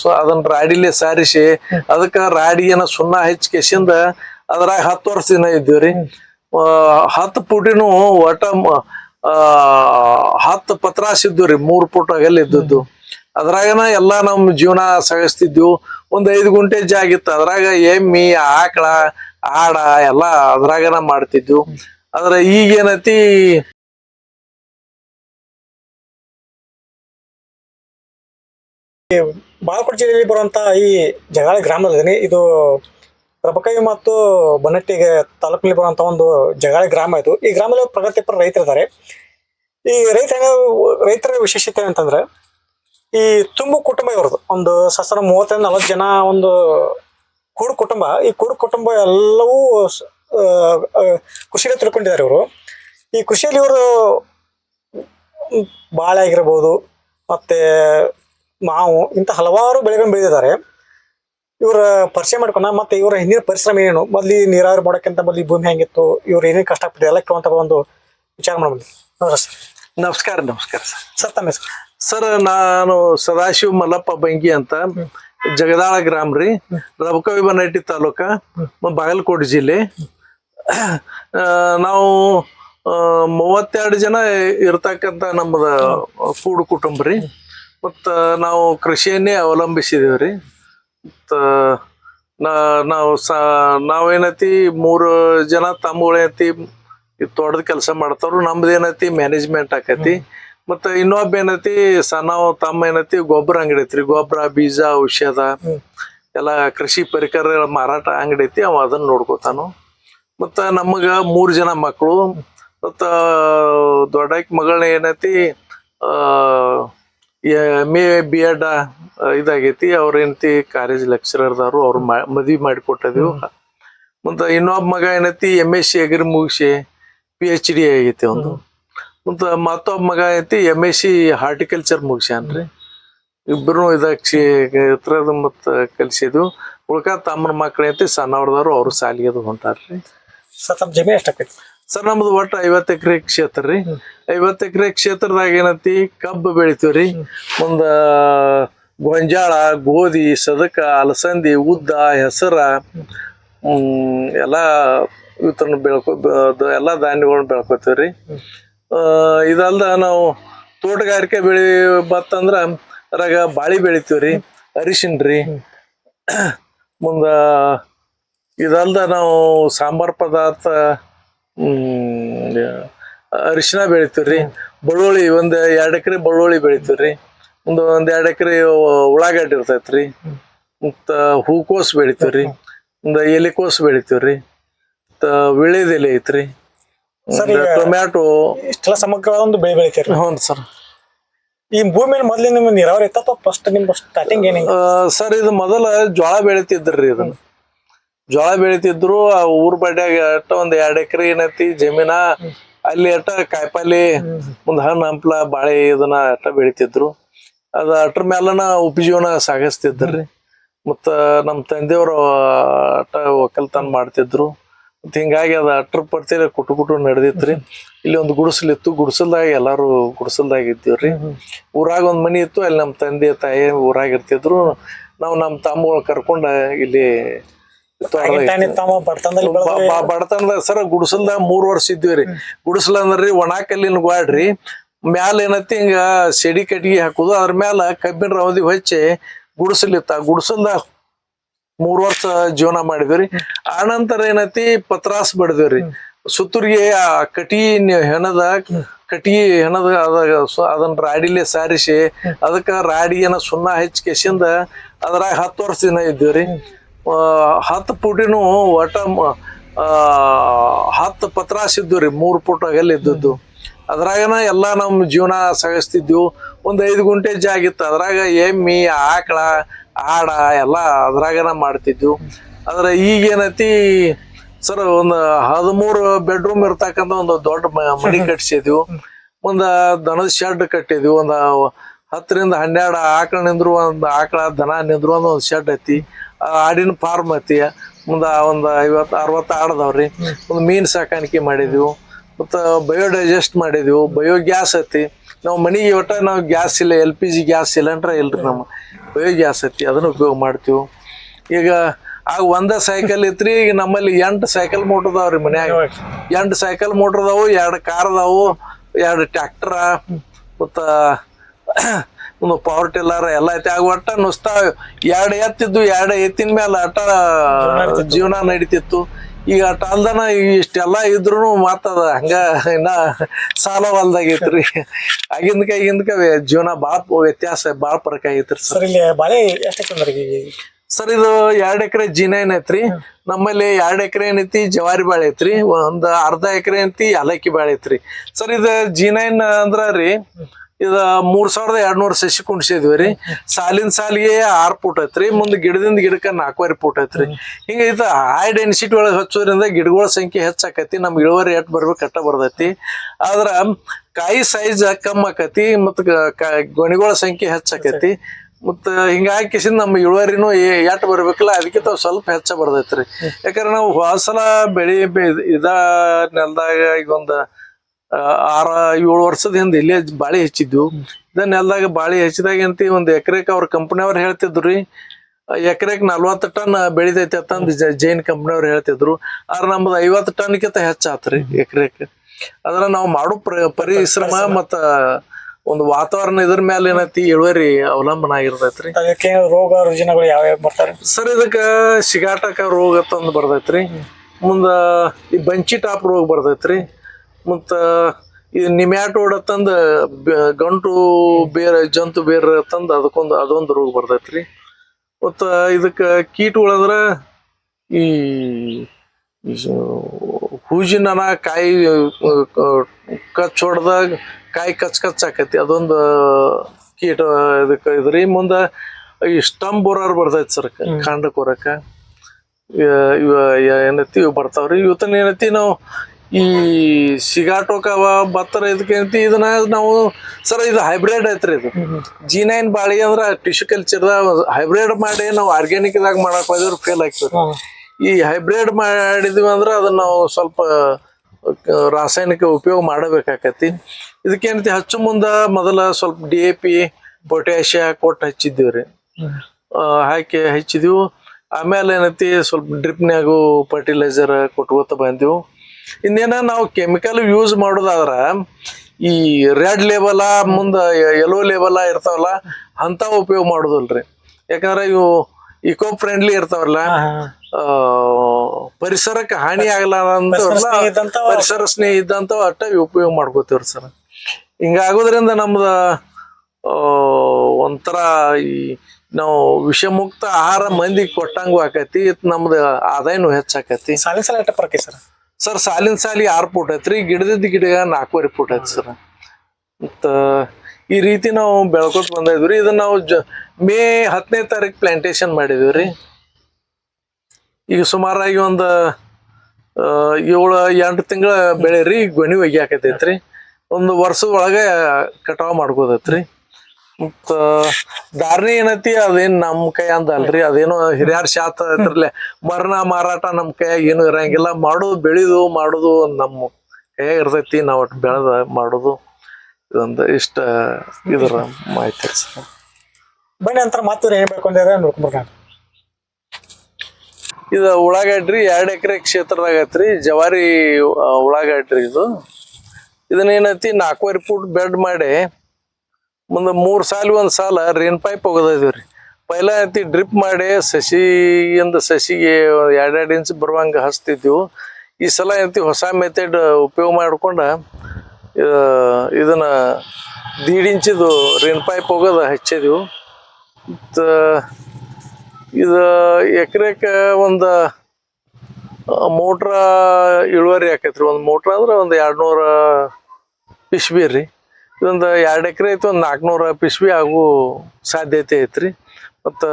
So ಅದನ್ನ ರಾಡಿಲೆ ಸಾರಿಸಿ, ಅದಕ್ಕ ರಾಡಿಯನ್ನ ಸುಣ್ಣ ಹೆಚ್ಚು ಕೆಸಿಂದ ಅದ್ರಾಗ ಹತ್ತು ವರ್ಷ ದಿನ ಇದ್ದೀವ್ರಿ ಹತ್ತು ಪುಟಿನೂ ಒಟ ಹತ್ತು ಪತ್ರಾಸ್ ಇದ್ದು ರೀ, ಮೂರ್ ಪುಟ ಅಗಲ್ ಇದ್ದದ್ದು. ಅದ್ರಾಗನ ಎಲ್ಲಾ ನಮ್ ಜೀವನ ಸಾಗಿಸ್ತಿದ್ವು ಒಂದ್ ಐದು ಗುಂಟೆ ಜಾಗಿತ್ತು ಅದ್ರಾಗ ಎಮ್ಮಿ, ಆಕಳ, ಆಡ ಎಲ್ಲಾ ಅದ್ರಾಗನ ಮಾಡ್ತಿದ್ವು ಅದ್ರ ಈಗ ಏನೈತಿ ಬಾಗಲಕೋಟೆ ಜಿಲ್ಲೆಯಲ್ಲಿ ಬರುವಂತ ಈ ಜಗಳ ಗ್ರಾಮದಲ್ಲಿ ಇದು ರಬಕೈ ಮತ್ತು ಬನ್ನಟ್ಟಿಗೆ ತಾಲೂಕಿನಲ್ಲಿ ಬರುವಂತ ಒಂದು ಜಗಳ ಗ್ರಾಮ ಇದು. ಈ ಗ್ರಾಮದಲ್ಲಿ ಪ್ರಗತಿಪರ ರೈತರಿದ್ದಾರೆ. ಈ ರೈತ ರೈತರ ವಿಶೇಷತೆ ಅಂತಂದ್ರೆ ಈ ತುಂಬು ಕುಟುಂಬ ಇವ್ರದ್ದು. ಒಂದು ಸಸರ ಮೂವತ್ತರಿಂದ ನಲವತ್ತು ಜನ ಒಂದು ಕೂಡು ಕುಟುಂಬ. ಈ ಕೂಡು ಕುಟುಂಬ ಎಲ್ಲವೂ ಕೃಷಿಯಲ್ಲಿ ತಿಳ್ಕೊಂಡಿದ್ದಾರೆ ಇವರು. ಈ ಕೃಷಿಯಲ್ಲಿ ಇವರು ಬಾಳೆ ಆಗಿರ್ಬೋದು, ಮತ್ತೆ ಮಾವು ಇಂಥ ಹಲವಾರು ಬೆಳೆಗಳನ್ನು ಬೆಳೆದಿದ್ದಾರೆ. ಇವರ ಪರಿಚಯ ಮಾಡ್ಕೊಂಡ ಮತ್ತೆ ಇವರ ಹಿಂದಿನ ಪರಿಶ್ರಮ ಏನು? ಮೊದ್ಲಿ ನೀರಾವರಿ ಮಾಡೋಕ್ಕಿಂತ ಮೊದಲು ಭೂಮಿ ಹೆಂಗಿತ್ತು? ಇವ್ರು ಏನೇನು ಕಷ್ಟಪಟ್ಟು ಎಲ್ಲ ಕೇಳುವಂತ ಒಂದು ವಿಚಾರ ಮಾಡ್ಬೋದು ನಮಸ್ಕಾರ ನಮಸ್ಕಾರ ನಮಸ್ಕಾರ ಸರ್. ಸರ್ ತಮ್ಮ ಹೆಸರು? ಸರ್ ನಾನು ಸದಾಶಿವ ಮಲ್ಲಪ್ಪ ಬಂಗಿ ಅಂತ. ಜಗದಾಳ ಗ್ರಾಮ ರೀ. ರಬಕವಿ ಬನ್ನಟ್ಟಿ ತಾಲೂಕ ಬಾಗಲಕೋಟೆ ಜಿಲ್ಲೆ. ನಾವು ಮೂವತ್ತೆರಡು ಜನ ಇರ್ತಕ್ಕಂಥ ನಮ್ಮದ ಕೂಡು ಕುಟುಂಬ ರೀ. ಮತ್ತ ನಾವು ಕೃಷಿಯನ್ನೇ ಅವಲಂಬಿಸಿದೀವಿ ರೀ. ಮತ್ತು ನಾವು ಸ ನಾವೇನೈತಿ ಮೂರು ಜನ ತಮ್ಮಗಳೈತಿ ತೋಟದ ಕೆಲಸ ಮಾಡ್ತಾವ್ರು ನಮ್ದು ಏನೈತಿ ಮ್ಯಾನೇಜ್ಮೆಂಟ್ ಆಕೈತಿ. ಮತ್ತು ಇನ್ನೊಬ್ಬ ಏನೈತಿ ಸಣ್ಣ ತಮ್ಮ ಏನೈತಿ ಗೊಬ್ಬರ ಅಂಗಡಿ ಐತ್ರಿ. ಗೊಬ್ಬರ ಬೀಜ ಔಷಧ ಎಲ್ಲ ಕೃಷಿ ಪರಿಕರಗಳ ಮಾರಾಟ ಅಂಗಡಿ ಐತಿ ಅವ ಅದನ್ನ ನೋಡ್ಕೋತಾನು. ಮತ್ತು ನಮಗ ಮೂರು ಜನ ಮಕ್ಕಳು ಮತ್ತು ದೊಡ್ಡಕ್ಕೆ ಮಗಳನ್ನ ಏನೈತಿ ಎ ಬಿ ಎಡ್ ಇದಾಗೈತಿ. ಅವ್ರ ಹೆಂಡತಿ ಕಾಲೇಜ್ ಲೆಕ್ಚರರ್ದವ್ರು ಅವ್ರು ಮಾಡಿ ಮಾಡಿಕೊಟ್ಟದಿವು. ಮತ್ತ ಇನ್ನೊಬ್ಬ ಮಗ ಏನೈತಿ ಎಂ ಎಸ್ ಸಿ ಅಗ್ರಿ ಮುಗಿಸಿ ಪಿ ಎಚ್ ಡಿ ಆಗೈತಿ ಒಂದು ಮತ್ತ ಮತ್ತೊಬ್ಬ ಮಗ ಐತಿ ಎಂ ಎಸ್ ಸಿ ಹಾರ್ಟಿಕಲ್ಚರ್ ಮುಗಿಸ್ಯಾನ್ರಿ. ಇಬ್ಬರು ಇದಾಕ್ಷಿ ಇತ್ರದ ಮತ್ತ ಕಲ್ಸಿದ್ವು. ಉಳ್ಕ ತಮ್ಮನ ಮಕ್ಳು ಐತಿ ಸಣ್ಣವ್ರದವ್ರು ಅವ್ರು ಸಾಲಿಗೆ ಅದು ಹೊಂಟಾರ್ರಿ. ಸರ್ ತಮ್ಮ ಜಮೀನು ಎಷ್ಟಾಕೈತಿ ಸರ್ ನಮ್ದು ಒಟ್ಟು ಐವತ್ತು ಎಕರೆ ಕ್ಷೇತ್ರ ರೀ. ಐವತ್ತು ಎಕರೆ ಕ್ಷೇತ್ರದಾಗ ಏನೈತಿ ಕಬ್ಬು ರೀ ಮುಂದ ಗೊಂಜಾಳ ಗೋಧಿ ಸದಕ ಅಲಸಂದಿ ಉದ್ದ ಹೆಸರ ಹ್ಮ್. ಎಲ್ಲಾ ಇವತ್ತನ್ನ ಬೆಳ್ಕೊ ಎಲ್ಲಾ ಧಾನ್ಯಗಳನ್ನ ಬೆಳ್ಕೊತೀವ್ರಿ. ರೀ ಇದಲ್ದ ನಾವು ತೋಟಗಾರಿಕೆ ಬೆಳಿ ಬತ್ತಂದ್ರ ಅದ್ರಾಗ ಬಾಳಿ ರೀ ಅರಿಶಿನ್ ರೀ. ಮುಂದ ಇದಲ್ದ ನಾವು ಸಾಂಬಾರ್ ಪದಾರ್ಥ ಹ್ಮ್ ಅರಿಶಿನ ಬೆಳಿತೀವ್ರಿ. ಬೆಳ್ಳುಳ್ಳಿ ಒಂದ್ ಎರಡ್ ಎಕರೆ ಬೆಳ್ಳುಳ್ಳಿ ಬೆಳಿತೀವ್ರಿ. ಒಂದು ಒಂದ್ ಎರಡ್ ಎಕರೆ ಉಳ್ಳಾಗಡ್ಡಿ ಇರ್ತೈತ್ರಿ. ಮತ್ತ ಹೂಕೋಸ್ ಬೆಳಿತೀವ್ರಿ. ಒಂದ್ ಎಲೆಕೋಸ್ ಬೆಳಿತೀವ್ರಿ. ಮತ್ತ ತ ಐತ್ರಿ. ಸರ್, ಈಗ- ಟೊಮ್ಯಾಟೊ. ಇಷ್ಟೆಲ್ಲ ಸಮಗ್ರವಾದ ಒಂದು ಬೆಳೆ ಬೆಳಿತೀರಿ. ಹ್ಞೂ ಸರ್. ಈ ಭೂಮಿಯಲ್ಲಿ ಮೊದಲೇ ನಿಮ್ಮ ನೀರಾವರಿ ಇತ್ತ ಅಥವಾ ಫಸ್ಟ್ ನಿಮ್ಮ ಸ್ಟಾರ್ಟಿಂಗ್ ಏನಿಂಗ್ ಸರ್ ಇದು ಮೊದಲ ಜ್ವಾಳ ಬೆಳಿತಿದ್ರಿ ಇದನ್ನ. ಜ್ವಾಳ ಬೆಳಿತಿದ್ರು, ಆ ಊರ್ ಬಡ್ಯಾಗ ಅಟ್ಟ ಒಂದ್ ಎರಡ್ ಎಕರೆ ಏನೈತಿ ಜಮೀನ, ಅಲ್ಲಿ ಅಟ್ಟ ಕಾಯಿಪಲ್ಲೆ, ಮುಂದ್ ಹಣ್ಣು ಹಂಪ್ಲ, ಬಾಳೆ ಇದನ್ನ ಅಟ್ಟ ಬೆಳಿತಿದ್ರು. ಅದ ಅಟ್ರ ಮ್ಯಾಲನ ಉಪಜೀವನ ಸಾಗಿಸ್ತಿದ್ರಿ. ಮತ್ತ ನಮ್ ತಂದೆಯವರು ಅಟ್ಟ ಒಕ್ಕಲ್ತನ ಮಾಡ್ತಿದ್ರು. ಮತ್ ಹಿಂಗಾಗಿ ಅದ ಅಟ್ರ ಪರ್ತಿ ಕುಟು ಕುಟು ನಡೆದಿತ್ರಿ. ಇಲ್ಲಿ ಒಂದು ಗುಡಿಸಲಿತ್ತು ಗುಡಿಸಲ್ದಾಗ ಎಲ್ಲಾರು ಗುಡಿಸಲ್ದಾಗ ಇದ್ದೀವ್ರಿ. ಊರಾಗ ಒಂದ್ ಮನಿ ಇತ್ತು, ಅಲ್ಲಿ ನಮ್ ತಂದೆ ತಾಯಿ ಊರಾಗ ಇರ್ತಿದ್ರು. ನಾವು ನಮ್ ತಮ್ಮಗಳು ಕರ್ಕೊಂಡ ಇಲ್ಲಿ ತೋಟದಾಗ ಸರ್ ಗುಡಿಸಲ್ದಾಗ ಮೂರ್ ವರ್ಷ ಇದ್ವಿ ರೀ ಗುಡಿಸಲ್ ಅಂದ್ರಿ ಒಣ ಕಲ್ಲಿನ ಗ್ವಾಡ್ರಿ. ಮ್ಯಾಲ ಏನೈತಿ ಹಿಂಗ ಸಿಡಿ ಕಟ್ಟಿಗೆ ಹಾಕುದು. ಅದ್ರ ಮ್ಯಾಲ ಕಬ್ಬಿನ ರವದಿ ಹಚ್ಚಿ ಗುಡಿಸಲಿತ್ತ. ಗುಡಿಸಲ್ದ ಮೂರ್ ವರ್ಷ ಜೀವನ ಮಾಡಿದ್ವಿ ಆನಂತರ ಏನತ್ತಿ ಪತ್ರಾಸ್ ಬಡ್ದೇವ್ರಿ. ಸುತ್ತೂರಿಗೆ ಆ ಕಟಿ ಹೆಣದ ಕಟಿ ಹೆಣದ ಅದಾಗ ಅದನ್ನ ರಾಡಿಲೆ ಸಾರಿಸಿ ಅದಕ್ಕ ರಾಡಿಗೆನ ಸುಣ್ಣ ಹೆಚ್ಚಿ ಕೆಸಿಂದ ಅದ್ರಾಗ ಹತ್ತು ವರ್ಷ ದಿನ ಇದ್ದೀವ್ರಿ ಆ, ಹತ್ತು ಪುಟಿನೂ ಒಟ ಹತ್ತು ಪತ್ರಾಸ್ ಇದ್ದು ರೀ, ಮೂರು ಪುಟ ಇದ್ದದ್ದು ಅದ್ರಾಗನ ಎಲ್ಲ ನಮ್ಮ ಜೀವನ ಸಾಗಿಸ್ತಿದ್ವು. ಒಂದು ಐದು ಗುಂಟೆ ಜಾಗಿತ್ತು ಅದ್ರಾಗ ಎಮ್ಮಿ, ಆಕಳ, ಆಡ ಎಲ್ಲ ಅದ್ರಾಗನ ಮಾಡ್ತಿದ್ವು. ಆದ್ರೆ ಈಗ ಏನೈತಿ, ಸರ್ ಒಂದು ಹದಿಮೂರು ಬೆಡ್ರೂಮ್ ಇರ್ತಕ್ಕಂಥ ಒಂದು ದೊಡ್ಡ ಮನೆ ಕಟ್ಸಿದ್ವು. ಒಂದು ದನದ ಶೆಡ್ ಕಟ್ಟಿದ್ವಿ. ಒಂದು ಹತ್ತರಿಂದ ಹನ್ನೆರಡು ಆಕಳ ನಿಂದ್ರು, ಒಂದು ಆಕಳ ದನ ನಿಂದ್ರು ಒಂದು ಶೆಡ್ ಐತಿ. ಆಡಿನ ಫಾರ್ಮ್ ಐತಿ ಮುಂದ ಒಂದ್ ಐವತ್, ಅರವತ್ತ ಆಡದವ್ರಿ. ಒಂದು ಮೀನ್ ಸಾಕಾಣಿಕೆ ಮಾಡಿದ್ವಿ. ಮತ್ತು ಬಯೋಡೈಜೆಸ್ಟ್ ಮಾಡಿದ್ವಿ. ಬಯೋ ಗ್ಯಾಸ್ ಐತಿ ನಾವು ಮನಿಗೆ ಒಟ್ಟ ನಾವು ಗ್ಯಾಸ್ ಇಲ್ಲ L P G gas cylinder ಇಲ್ರಿ ನಮ್ಮ ಬಯೋಗ್ಯಾಸ್ ಐತಿ ಅದನ್ನ ಉಪಯೋಗ ಮಾಡ್ತೀವಿ. ಈಗ ಆಗ ಒಂದ ಸೈಕಲ್ ಇತ್ರಿ, ಈಗ ನಮ್ಮಲ್ಲಿ ಎಂಟು ಸೈಕಲ್ ಮೋಟರ್ ಅದಾವ್ರಿ ಮನ್ಯಾಗ. ಎಂಟು ಸೈಕಲ್ ಮೋಟರ್ ಅದಾವು, ಎರಡು ಕಾರ್ ಅದಾವು, ಎರಡು ಟ್ರ್ಯಾಕ್ಟರ್ ಮತ್ತ ಪವರ್ ಟಿಲ್ಲರ್ ಎಲ್ಲ ಐತಿ. ಆಗ ಒಟ್ಟ ನುಸ್ತಾ ಎರಡು ಎತ್ತಿದ್ದು ಎರಡು ಎತ್ತಿನ ಮೇಲೆ ಅಟ ಜೀವನ ನಡೀತಿತ್ತು. ಈಗ ಅಟ ಅಲ್ದನ ಇಷ್ಟೆಲ್ಲ ಇದ್ರು ಮಾತದ. ಹಂಗ ಇನ್ನ ಸಾಲ ಹೊಲ್ದಾಗೈತ್ರಿ ಆಗಿಂದ ವ್ಯ- ಜೀವನ ಭಾಳ ವ್ಯತ್ಯಾಸ ಭಾಳ ಫರಕ್ ಆಗೈತ್ರಿ ಸರ್. ಸರ್ ಇಲ್ಲಿ ಬಾಳೆ ಎಷ್ಟಕ್ಕೆ ಅಂದ್ರೆ ಸರ್ ಇದು ಎರಡ್ ಎಕರೆ ಜೀನ ಏನೈತ್ರಿ ನಮ್ಮಲ್ಲಿ ಎರಡ್ ಎಕರೆ ಏನೈತಿ ಜವಾರಿ ಬಾಳೆ ಐತ್ರಿ. ಒಂದ್ ಅರ್ಧ ಎಕರೆ ಐತಿ? ಯಾಲಕ್ಕಿ ಬಾಳೆ ಐತ್ರಿ. ಸರ್ ಇದು ಜೀನೈನ್ ಅಂದ್ರ ರೀ ಇದ ಮೂರ್ ಸಾವಿರದ ಎರಡ್ ನೂರ ಸಸಿ ಕುಣಿಸಿದ್ವಿ ರೀ. ಸಾಲಿನ ಸಾಲಿಗೆ ಆರ್ ಫೂಟ್ ಐತ್ರಿ, ಮುಂದ್ ಗಿಡದಿಂದ ಗಿಡಕ್ಕ ನಾಲ್ಕುವರೆ ಫೂಟ್ ಐತ್ರಿ. ಹಿಂಗ ಇದು ಹೈ ಡೆನ್ಸಿಟಿ ಒಳಗೆ ಹಚ್ಚೋದ್ರಿಂದ ಗಿಡಗಳ ಸಂಖ್ಯೆ ಹೆಚ್ಚಾಕತಿ, ನಮ್ಗೆ ಇಳುವರಿ ಎಟ್ ಬರ್ಬೇಕು ಅಟ್ಟ ಬರ್ದೈತಿ ಆದ್ರ ಕಾಯಿ ಸೈಜ್ ಕಮ್ಮಿ ಆಕತಿ, ಮತ್ತ ಗೊಣಿಗಳ ಸಂಖ್ಯೆ ಹೆಚ್ಚಾಕತಿ. ಮತ್ತ ಹಿಂಗಾಗಿ ನಮ್ಮ ಇಳುವರಿನೂ ಎಟ್ ಬರ್ಬೇಕಲ್ಲ, ಅದಕ್ಕೆ ತಾವ್ ಸ್ವಲ್ಪ ಹೆಚ್ಚ ಬರ್ದೈತ್ರಿ ಯಾಕಂದ್ರೆ ನಾವು ಹೊಸಲ ಬೆಳಿ ಇದ ನೆಲದಾಗ ಈಗ ಒಂದ್ ಆರ ಏಳು ವರ್ಷದ ಹಿಂದೆ ಇಲ್ಲೇ ಬಾಳಿ ಹೆಚ್ಚಿದ್ವು. ಇದನ್ನ ನೆಲದಾಗ ಬಾಳಿ ಹೆಚ್ಚಿದಾಗ ಅಂತ ಒಂದು ಎಕರೆಕ್ ಅವ್ರ ಕಂಪ್ನಿಯವ್ರು ಹೇಳ್ತಿದ್ರು ರೀ ಎಕರೆಕ್ ನಲ್ವತ್ತು ಟನ್ ಬೆಳಿತೈತಿ ಅಂತಂದ್ ಜೈನ್ ಕಂಪ್ನಿಯವ್ರು ಹೇಳ್ತಿದ್ರು. ಆದ್ರೆ ನಮ್ದು ಐವತ್ತು ಟನ್ಕಿಂತ ಹೆಚ್ಚಾತ್ರಿ ಎಕರೆಕ್. ಅದ್ರ ನಾವು ಮಾಡೋ ಪ್ರ ಪರಿಶ್ರಮ ಮತ್ತ ಒಂದು ವಾತಾವರಣ ಇದ್ರ ಮೇಲೆ ಏನೈತಿ ಇಳುವರಿ ಅವಲಂಬನ ಆಗಿರ್ತೈತ್ರಿ. ಅದಕ್ಕೆ ರೋಗ ರುಜಿನಗಳು ಯಾವ್ಯಾವ ಬರ್ತಾರೆ ಸರ್ ಇದಕ್ಕ ಸಿಗಾಟಕ ರೋಗ ತಂದು ಬರ್ತೈತ್ರಿ. ಮುಂದ ಈ ಬಂಚಿ ಟಾಪ್ ರೋಗ ಬರ್ತೈತ್ರಿ. ಮತ್ತ ಈ ನಿಮ್ಯಾಟೋಡ್ ತಂದ ಗಂಟು ಬೇರೆ ಜಂತು ಬೇರೆ ತಂದು ಅದಕ್ಕೊಂದು ಅದೊಂದು ರೋಗ ಬರ್ತೈತ್ರಿ. ಮತ್ತ ಇದಕ್ಕ ಕೀಟ ಈ ಈ ಹೂಜಿನ ಕಾಯಿ ಕಚ್ ಹೊಡೆದಾಗ ಕಾಯಿ ಕಚ್ ಕಚ್ ಆಕೈತಿ. ಅದೊಂದು ಕೀಟ ಇದಕ್ಕೆ ಇದ್ರಿ. ಮುಂದೆ ಈ ಸ್ಟಂಬ್ ಬೋರರ್ ಬರ್ತೈತಿ ಸರ್ ಕಾಂಡ ಕೊರಕ. ಇವ ಏನೈತಿ ಇವ್ ಬರ್ತಾವ್ರಿ. ಇವತ್ತನ ಏನೈತಿ ನಾವು ಈ ಸಿಗಾಟೋಕ ಬತ್ತರ ಇದಕ್ಕೆ ಇದನ್ನ ನಾವು ಸರ್ ಇದು ಹೈಬ್ರಿಡ್ ಐತ್ರಿ ಇದು. ಜಿ ನೈನ್ ಬಾಳಿ ಅಂದ್ರ ಟಿಶ್ಯೂ ಕಲ್ಚರ್ ಹೈಬ್ರಿಡ್ ಮಾಡಿ ನಾವು ಆರ್ಗ್ಯಾನಿಕ್ ದಾಗ ಮಾಡಕ್ ಹೋದ್ರೆ ಫೇಲ್ ಆಗ್ತದೆ. ಈ ಹೈಬ್ರಿಡ್ ಮಾಡಿದ್ವಿ ಅಂದ್ರೆ ಅದನ್ನ ನಾವು ಸ್ವಲ್ಪ ರಾಸಾಯನಿಕ ಉಪಯೋಗ ಮಾಡಬೇಕಾಕತಿ. ಇದಕ್ಕೇನೈತಿ ಹಚ್ಚು ಮುಂದ ಮೊದಲ ಸ್ವಲ್ಪ ಡಿ ಎ ಪಿ ಪೊಟ್ಯಾಷಿಯ ಕೊಟ್ಟು ಹಚ್ಚಿದ್ದೀವಿ ರೀ. ಹಾಕಿ ಹಚ್ಚಿದೀವಿ. ಆಮೇಲೆ ಏನೈತಿ ಸ್ವಲ್ಪ ಡ್ರಿಪ್ನ್ಯಾಗು ಫರ್ಟಿಲೈಸರ್ ಕೊಟ್ಕೋತ ಬಂದೀವಿ. ಇನ್ನೇನ ನಾವು ಕೆಮಿಕಲ್ ಯೂಸ್ ಮಾಡೋದಾದ್ರ ಈ ರೆಡ್ ಲೇಬಲ ಮುಂದ ಯೆಲ್ಲೋ ಲೇಬಲ ಇರ್ತಾವಲ್ಲ ಅಂತ ಉಪಯೋಗ ಮಾಡೋದಿಲ್ರಿ. ಯಾಕಂದ್ರೆ ಇವು ಇಕೋ ಫ್ರೆಂಡ್ಲಿ ಇರ್ತಾವಲ್ಲ ಆ, ಪರಿಸರಕ್ಕೆ ಹಾನಿ ಆಗಲ್ಲ ಪರಿಸರ ಸ್ನೇಹಿ ಇದ್ದಂತ ಅಟ್ಟ ಉಪಯೋಗ ಮಾಡ್ಕೋತೀವ್ರಿ ಸರ್. ಹಿಂಗಾಗೋದ್ರಿಂದ ನಮ್ದ ಒಂಥರ ಈ ನಾವು ವಿಷಮುಕ್ತ ಆಹಾರ ಮಂದಿಗೆ ಕೊಟ್ಟಂಗು ಆಕತಿ ನಮ್ದು ಆದಾಯನೂ ಹೆಚ್ಚಾಕತಿ. ಸಾಲ ಪರಕೆ ಸರ್? ಸರ್ ಸಾಲಿನ ಸಾಲಿ ಆರು ಫೂಟ್ ಐತ್ರಿ, ಗಿಡದಿದ್ದ ಗಿಡ ನಾಲ್ಕೂವರೆ ಫೂಟ್ ಐತಿ ಸರ್ ಮತ್ತ ಈ ರೀತಿ ನಾವು ಬೆಳ್ಕೊತ ಬಂದಿದ್ವಿ ಇದನ್ನ ನಾವು ಜ ಮೇ ಹತ್ತನೇ ತಾರೀಕು ಪ್ಲಾಂಟೇಶನ್ ಮಾಡಿದ್ವಿ ರೀ. ಈಗ ಸುಮಾರಾಗಿ ಒಂದು ಏಳು, ಎಂಟು ತಿಂಗಳ ಬೆಳೆ ರೀ ಗೊನಿ ಒಗ್ಯಾಕತೈತ್ರಿ ಒಂದು ವರ್ಷದ ಒಳಗೆ ಕಟಾವ್ ಮಾಡ್ಕೋದೈತ್ರಿ ಮತ್ತ ಧಾರಣೆ ಏನೈತಿ ಅದೇನ್ ನಮ್ ಕೈ ಅಂದಲ್ರಿ ಅದೇನೋ ಹಿರಿಯರ್ ಶಾತ ಇದ್ರಲ್ಲೇ ಮರಣ ಮಾರಾಟ ನಮ್ ಕೈಯಾಗ ಏನು ಇರಂಗಿಲ್ಲ ಮಾಡೋದು ಬೆಳಿದು ಮಾಡೋದು ನಮ್ಮ ಕೈಯಾಗ ಇರ್ತೈತಿ ನಾವ್ ಒಟ್ಟು ಬೆಳೆದ ಮಾಡೋದು ಇದೊಂದು ಇಷ್ಟ ಇದ್ರ ಮಾಹಿತಿ ಬನ್ನಿ ಅಂತ ಮಾತು ಏನ್ ಬೇಕು ಅಂದ್ರೆ ನೋಡ್ಕೊಂಡ್ಬರ್ಕ ಇದು ಉಳ್ಳಾಗಡ್ಡಿ ಎರಡು ಎಕರೆ ಕ್ಷೇತ್ರದಾಗ ಐತ್ರಿ ಜವಾರಿ ಉಳ್ಳಾಗಡ್ಡಿ ಇದು. ಇದನ್ನ ಏನೈತಿ ನಾಲ್ಕೂವರೆ ಫೂಟ್ ಬೆಡ್ ಮಾಡಿ ಮುಂದೆ ಮೂರು ಸಾಲ ಒಂದು ಸಾಲ, ರೇನ್ ಪೈಪ್ ಒಗದಿದ್ವಿ ಪೈಲ ಐತಿ ಡ್ರಿಪ್ ಮಾಡಿ ಸಸಿಯಿಂದ ಸಸಿಗೆ ಎರಡೆರಡು ಇಂಚ್ ಬರುವಂಗೆ ಹಚ್ತಿದ್ವು. ಈ ಸಲ ಐತಿ ಹೊಸ ಮೆಥಡ್ ಉಪಯೋಗ ಮಾಡ್ಕೊಂಡ ಇದನ್ನು ಇದನ್ನ ದೀಡ್ ಇಂಚಿದು ರೇನ್ ಪೈಪ್ ಹೋಗೋದು ಹಚ್ಚಿದ್ವು. ಮತ್ತ ಇದು ಎಕರೆಕ ಒಂದು ಮೋಟ್ರ ಇಳುವರಿ ಆಕೈತ್ರಿ. ಒಂದು ಮೋಟ್ರ್ ಅಂದ್ರೆ ಒಂದು ಎರಡು ನೂರ ಪಿಶ್ಬಿ ರೀ ಇದೊಂದು ಎರಡು ಎಕರೆ ಐತಿ, ಒಂದು ನಾಲ್ಕುನೂರ ಪಿಶ್ವಿ ಆಗೋ ಸಾಧ್ಯತೆ ಐತ್ರಿ. ಮತ್ತು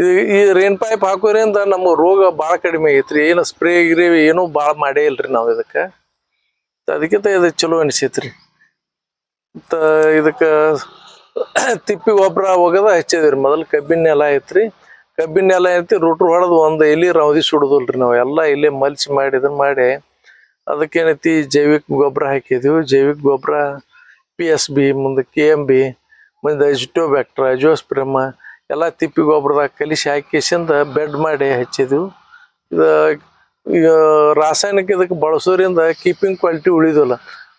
ಇದು ಈ ರೇನ್ ಪೈಪ್ ಹಾಕೋದ್ರಿಂದ ನಮ್ಮ ರೋಗ ಭಾಳ ಕಡಿಮೆ ಆಗೈತ್ರಿ ಏನು ಸ್ಪ್ರೇ ಗಿರಿ ಏನೂ ಭಾಳ ಮಾಡೇ ಇಲ್ರಿ ನಾವು ಇದಕ್ಕೆ. ಅದಕ್ಕಿಂತ ಇದು ಚಲೋ ಅನಿಸೈತ್ರಿ. ಮತ್ತು ಇದಕ್ಕೆ ತಿಪ್ಪಿ ಗೊಬ್ಬರ ಒಗದ ಹಚ್ಚಿದ್ರಿ ಮೊದಲು ಕಬ್ಬಿನ ನೆಲ ಐತ್ರಿ. ಕಬ್ಬಿನ ನೆಲ ಐತಿ ರೂಟ್ರ್ ಹೊಡೆದು ಒಂದು ಎಲಿ ರವದಿ ಸುಡುದಿಲ್ರಿ ನಾವು. ಎಲ್ಲ ಇಲ್ಲಿ ಮಲ್ಚಿ ಮಾಡಿ ಇದನ್ನ ಮಾಡಿ. ಅದಕ್ಕೇನೈತಿ ಜೈವಿಕ ಗೊಬ್ಬರ ಹಾಕಿದೀವಿ. ಜೈವಿಕ ಗೊಬ್ಬರ ಪಿ ಎಸ್ ಬಿ ಮುಂದೆ ಕೆ ಎಂ ಬಿ ಮುಂದೆ ಅಜಿಟೋಬ್ಯಾಕ್ಟ್ರ ಅಜೋಸ್ಪ್ರಮ ಎಲ್ಲ ತಿಪ್ಪಿ ಗೊಬ್ಬರದಾಗ ಕಲಿಸಿ ಹಾಕಿಸಿಂದ ಬೆಡ್ ಮಾಡಿ ಹಚ್ಚಿದ್ವು. ಇದು ಈಗ ರಾಸಾಯನಿಕ ಇದಕ್ಕೆ ಬಳಸೋದ್ರಿಂದ ಕೀಪಿಂಗ್ ಕ್ವಾಲಿಟಿ ಉಳಿದಿಲ್ಲ.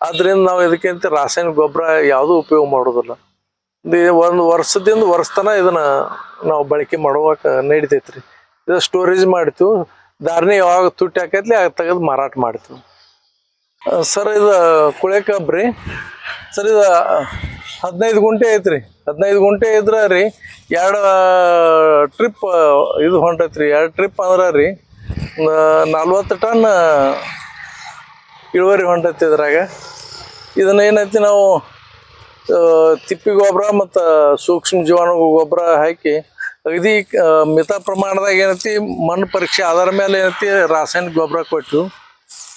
ಅದರಿಂದ ನಾವು ಇದಕ್ಕಿಂತ ರಾಸಾಯನಿಕ ಗೊಬ್ಬರ ಯಾವುದೂ ಉಪಯೋಗ ಮಾಡೋದಿಲ್ಲ. ಒಂದು ವರ್ಷದಿಂದ ವರ್ಷ ತನ ಇದನ್ನ ನಾವು ಬಳಕೆ ಮಾಡುವಾಗ ನಡಿತೈತ್ರಿ. ಇದು ಸ್ಟೋರೇಜ್ ಮಾಡ್ತೀವಿ. ಧಾರಣೆ ಯಾವಾಗ ತುಟ್ಟಿ ಹಾಕೈತ್ಲಿ ಆಗ ತೆಗೆದು ಮಾರಾಟ ಮಾಡ್ತೀವಿ. ಸರ್, ಇದು ಕುಳೆ ಕಬ್ಬು ರೀ. ಸರ್, ಇದು ಹದಿನೈದು ಗುಂಟೆ ಐತ್ರಿ. ಹದಿನೈದು ಗುಂಟೆ ಇದ್ರೆ ರೀ, ಎರಡು ಟ್ರಿಪ್ ಇದು ಹೊಂಟೈತ್ರಿ. ಎರಡು ಟ್ರಿಪ್ ಅಂದ್ರೆ ರೀ ನಲ್ವತ್ತು ಟನ್ ಇಳುವರಿ ಹೊಂಟೈತಿ ಇದ್ರಾಗ. ಇದನ್ನ ಏನೈತಿ ನಾವು ತಿಪ್ಪಿ ಗೊಬ್ಬರ ಮತ್ತು ಸೂಕ್ಷ್ಮ ಜೀವಾಣು ಗೊಬ್ಬರ ಹಾಕಿ, ಅಗದಿ ಮಿತ ಪ್ರಮಾಣದಾಗ ಏನೈತಿ ಮಣ್ಣು ಪರೀಕ್ಷೆ ಆಧಾರ ಮೇಲೆ ಏನೈತಿ ರಾಸಾಯನಿಕ ಗೊಬ್ಬರ ಕೊಟ್ಟು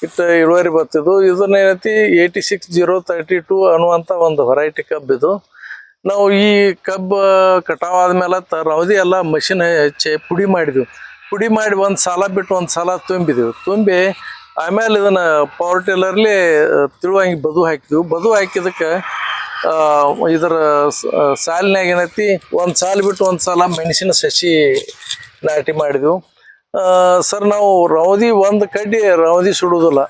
ಇಟ್ಟು ಇಳುವರಿ ಬರ್ತಿದ್ವು. ಇದನ್ನ ಏನೈತಿ eighty six zero thirty two ಅನ್ನುವಂಥ ಒಂದು ವೆರೈಟಿ ಕಬ್ಬಿದು ನಾವು ಈ ಕಬ್ಬು ಕಟಾವ್ ಆದ್ಮೇಲೆ ತರೋದಿ ಎಲ್ಲ ಮಷಿನ್ ಹಚ್ಚಿ ಪುಡಿ ಮಾಡಿದ್ವಿ. ಪುಡಿ ಮಾಡಿ ಒಂದು ಸಾಲ ಬಿಟ್ಟು ಒಂದು ಸಾಲ ತುಂಬಿದ್ವಿ. ತುಂಬಿ ಆಮೇಲೆ ಇದನ್ನ ಪವರ್ ಟಿಲ್ಲರ್ಲಿ ತಿಳುವಂಗಿ ಬದು ಹಾಕಿದ್ವಿ. ಬದು ಹಾಕಿದಕ್ಕೆ ಇದರ ಸಾಲಿನಾಗ ಏನೈತಿ, ಒಂದು ಸಾಲು ಬಿಟ್ಟು ಒಂದು ಸಾಲ ಮೆಣಸಿನ ಸಸಿ ನಾಟಿ ಮಾಡಿದ್ವು. ಸರ್, ನಾವು ರವದಿ ಒಂದು ಕಡ್ಡಿ ರವದಿ ಸುಡುವುದಿಲ್ಲ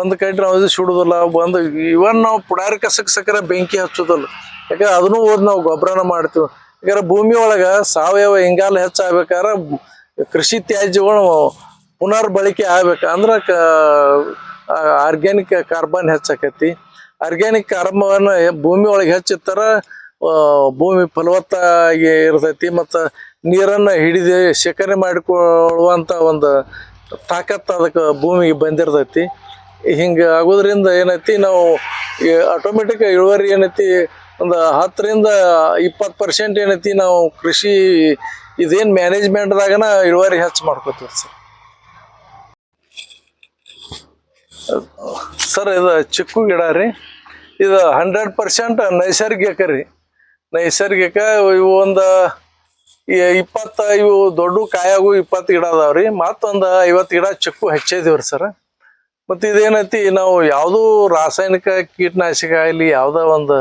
ಒಂದು ಕಡ್ಡಿ ರವದಿ ಸುಡೋದಿಲ್ಲ. ಒಂದು ಇವನ್ ನಾವು ಪುಡಾರಿ ಕಸಕ್ಕೆ ಸಕ್ಕರೆ ಬೆಂಕಿ ಹಚ್ಚೋದಿಲ್ಲ. ಯಾಕಂದ್ರೆ ಅದನ್ನು ಓದ್ ನಾವು ಗೊಬ್ಬರನ ಮಾಡ್ತೀವಿ. ಯಾಕಂದ್ರೆ ಭೂಮಿ ಒಳಗೆ ಸಾವಯವ ಇಂಗಾಲ ಹೆಚ್ಚಾಗ್ಬೇಕಾದ್ರೆ ಕೃಷಿ ತ್ಯಾಜ್ಯಗಳು ಪುನರ್ ಬಳಕೆ ಆಗ್ಬೇಕು. ಅಂದ್ರೆ ಆರ್ಗ್ಯಾನಿಕ್ ಕಾರ್ಬನ್ ಹೆಚ್ಚಾಕೈತಿ. ಆರ್ಗ್ಯಾನಿಕ್ ಕಾರ್ಬನ್ ಭೂಮಿ ಒಳಗೆ ಹೆಚ್ಚಿತ್ತರ ಭೂಮಿ ಫಲವತ್ತಾಗಿ ಇರ್ತೈತಿ. ಮತ್ತು ನೀರನ್ನು ಹಿಡಿದು ಶೇಖರಣೆ ಮಾಡಿಕೊಳ್ಳುವಂಥ ಒಂದು ತಾಕತ್ತು ಅದಕ್ಕೆ ಭೂಮಿಗೆ ಬಂದಿರ್ತೈತಿ. ಹಿಂಗೆ ಆಗೋದ್ರಿಂದ ಏನೈತಿ ನಾವು ಆಟೋಮೆಟಿಕ್ ಇಳುವರಿ ಏನೈತಿ ಒಂದು ಹತ್ತರಿಂದ ಇಪ್ಪತ್ತು ಪರ್ಸೆಂಟ್ ಏನೈತಿ ನಾವು ಕೃಷಿ ಇದೇನು ಮ್ಯಾನೇಜ್ಮೆಂಟ್ದಾಗನ ಇಳುವರಿ ಹೆಚ್ಚು ಮಾಡ್ಕೋತೀವಿ ಸರ್. ಸರ್, ಇದು ಚಿಕ್ಕು ಗಿಡ ರೀ. ಇದು ಹಂಡ್ರೆಡ್ ಪರ್ಸೆಂಟ್ ನೈಸರ್ಗಿಕ ರೀ. ನೈಸರ್ಗಿಕ ಇವು ಒಂದು ಇಪ್ಪತ್ತ ಇವು ದೊಡ್ಡ ಕಾಯಾಗು ಇಪ್ಪತ್ತು ಗಿಡ ಅದಾವ್ರಿ. ಮತ್ತೊಂದು ಐವತ್ತು ಗಿಡ ಚಿಕ್ಕು ಹಚ್ಚಿದೀವ್ರಿ ಸರ್. ಮತ್ತು ಇದೇನೈತಿ, ನಾವು ಯಾವುದೂ ರಾಸಾಯನಿಕ ಕೀಟನಾಶಕ ಇಲ್ಲಿ ಯಾವುದೋ ಒಂದು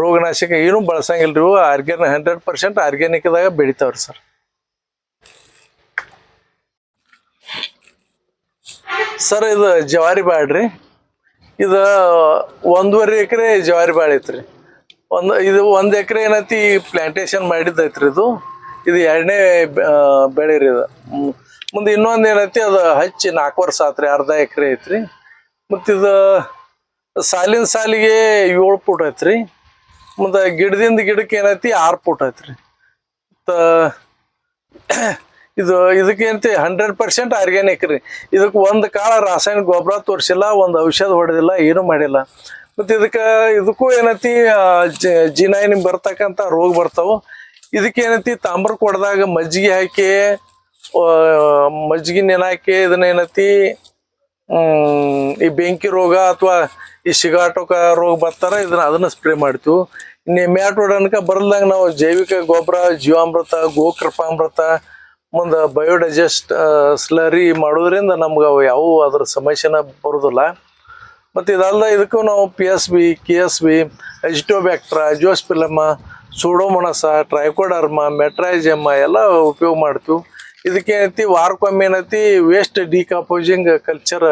ರೋಗನಾಶಕ ಏನೂ ಬಳಸಂಗಿಲ್ಲ ರೀ ಇವು ಆರ್ಗ್ಯಾನ ಹಂಡ್ರೆಡ್ ಪರ್ಸೆಂಟ್ ಆರ್ಗ್ಯಾನಿಕ್ದಾಗ ಬೆಳಿತಾವ್ರಿ ಸರ್. ಸರ್, ಇದು ಜವಾರಿ ಬಾಳ್ರಿ. ಇದು ಒಂದೂವರೆ ಎಕರೆ ಜವಾರಿ ಬಾಳೆ ಐತ್ರಿ. ಒಂದು, ಇದು ಒಂದು ಎಕರೆ ಏನೈತಿ ಪ್ಲಾಂಟೇಶನ್ ಮಾಡಿದ್ದೈತ್ರಿ ಇದು. ಇದು ಎರಡನೇ ಬೆಳೆ ರೀ ಇದು ಮುಂದೆ ಇನ್ನೊಂದು ಏನೈತಿ, ಅದು ಹಚ್ಚಿ ನಾಲ್ಕು ವರ್ಷ ಆತ್ರಿ, ಅರ್ಧ ಎಕರೆ ಐತ್ರಿ. ಇದು ಸಾಲಿನ ಸಾಲಿಗೆ ಏಳು ಫೂಟ್ ಐತ್ರಿ. ಮುಂದೆ ಗಿಡದಿಂದ ಗಿಡಕ್ಕೆ ಏನೈತಿ, ಆರು ಫೂಟ್ ಐತ್ರಿ. ಮತ್ತು, ಇದು ಇದಕ್ಕೇಂತಿ ಹಂಡ್ರೆಡ್ ಪರ್ಸೆಂಟ್ ಆರ್ಗ್ಯಾನಿಕ್ ರೀ. ಇದಕ್ಕೆ ಒಂದು ಕಾಳ ರಾಸಾಯನಿಕ ಗೊಬ್ಬರ ತೋರಿಸಿಲ್ಲ, ಒಂದು ಔಷಧ ಹೊಡೆದಿಲ್ಲ, ಏನು ಮಾಡಿಲ್ಲ. ಮತ್ತು ಇದಕ್ಕೆ, ಇದಕ್ಕೂ ಏನೈತಿ ಜಿನಾಯಿನಿಗೆ ಬರ್ತಕ್ಕಂಥ ರೋಗ ಬರ್ತಾವೆ. ಇದಕ್ಕೆ ಏನೈತಿ, ತಾಮ್ರ ಕೊಡದಾಗ ಮಜ್ಜಿಗೆ ಹಾಕಿ ಮಜ್ಜಿಗೆ ನೆನೆ ಹಾಕಿ, ಇದನ್ನ ಏನೈತಿ ಈ ಬೆಂಕಿ ರೋಗ ಅಥವಾ ಈ ಸಿಗಾಟೋಕ ರೋಗ ಬರ್ತಾರ, ಇದನ್ನ ಅದನ್ನ ಸ್ಪ್ರೇ ಮಾಡ್ತೀವಿ. ನೆಮ್ಯಾಟೋಡ್ ಅನ್ಕ ಬರ್ಲ್ದಂಗ ನಾವು ಜೈವಿಕ ಗೊಬ್ಬರ, ಜೀವಾಮೃತ, ಗೋಕೃಪಾಮೃತ, ಮುಂದೆ ಬಯೋಡೈಜೆಸ್ಟ್ ಸ್ಲರಿ ಮಾಡೋದ್ರಿಂದ ನಮ್ಗೆ ಅವು ಯಾವ ಅದ್ರ ಸಮಸ್ಯೆನ ಬರೋದಿಲ್ಲ. ಮತ್ತು ಇದಲ್ಲ ಇದಕ್ಕೂ ನಾವು P S B K S B azotobacter azospirillum pseudomonas trichoderma, metarhizium ಎಲ್ಲ ಉಪಯೋಗ ಮಾಡ್ತೀವಿ. ಇದಕ್ಕೆ ಏನೈತಿ, ವಾರಕ್ಕೊಮ್ಮೆ ಏನೈತಿ ವೇಸ್ಟ್ ಡಿಕಾಪೋಸಿಂಗ್ ಕಲ್ಚರ್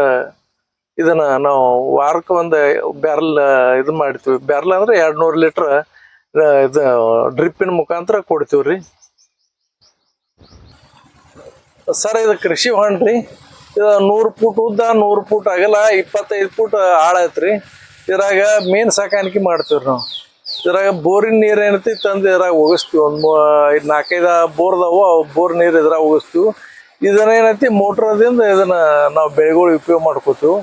ಇದನ್ನ ನಾವು ವಾರಕ್ಕೆ ಒಂದು ಬ್ಯಾರಲ್ ಇದು ಮಾಡ್ತೀವಿ. ಬ್ಯಾರಲ್ ಅಂದ್ರೆ ಎರಡು ನೂರು ಲೀಟ್ರ್ ಇದು ಡ್ರಿಪ್ಪಿನ ಮುಖಾಂತರ ಕೊಡ್ತೀವಿ ರೀ. ಸರ್, ಇದು ಕೃಷಿ ಹೊಂಡ್ರಿ ರೀ. ಇದು ನೂರು ಫೂಟ್ ಉದ್ದ, ನೂರು ಫೂಟ್ ಆಗಲ್ಲ ಇಪ್ಪತ್ತೈದು ಫೂಟ್ ಆಳ ಐತ್ರಿ ಇದ್ರಾಗ ಮೀನು ಸಾಕಾಣಿಕೆ ಮಾಡ್ತೀವಿ ನಾವು. ಇದ್ರಾಗ ಬೋರಿನ ನೀರು ಏನೈತಿ ತಂದು ಇದ್ರಾಗ ಒಗಸ್ತೀವಿ. ಒಂದು ನಾಲ್ಕೈದು ಬೋರ್ದವು ಬೋರ್ ನೀರು ಇದ್ರಾಗ ಒಗಸ್ತೀವಿ. ಇದನ್ನ ಏನೈತಿ, ಮೋಟ್ರದಿಂದ ಇದನ್ನ ನಾವು ಬೆಳೆಗಳು ಉಪಯೋಗ ಮಾಡ್ಕೋತೀವಿ.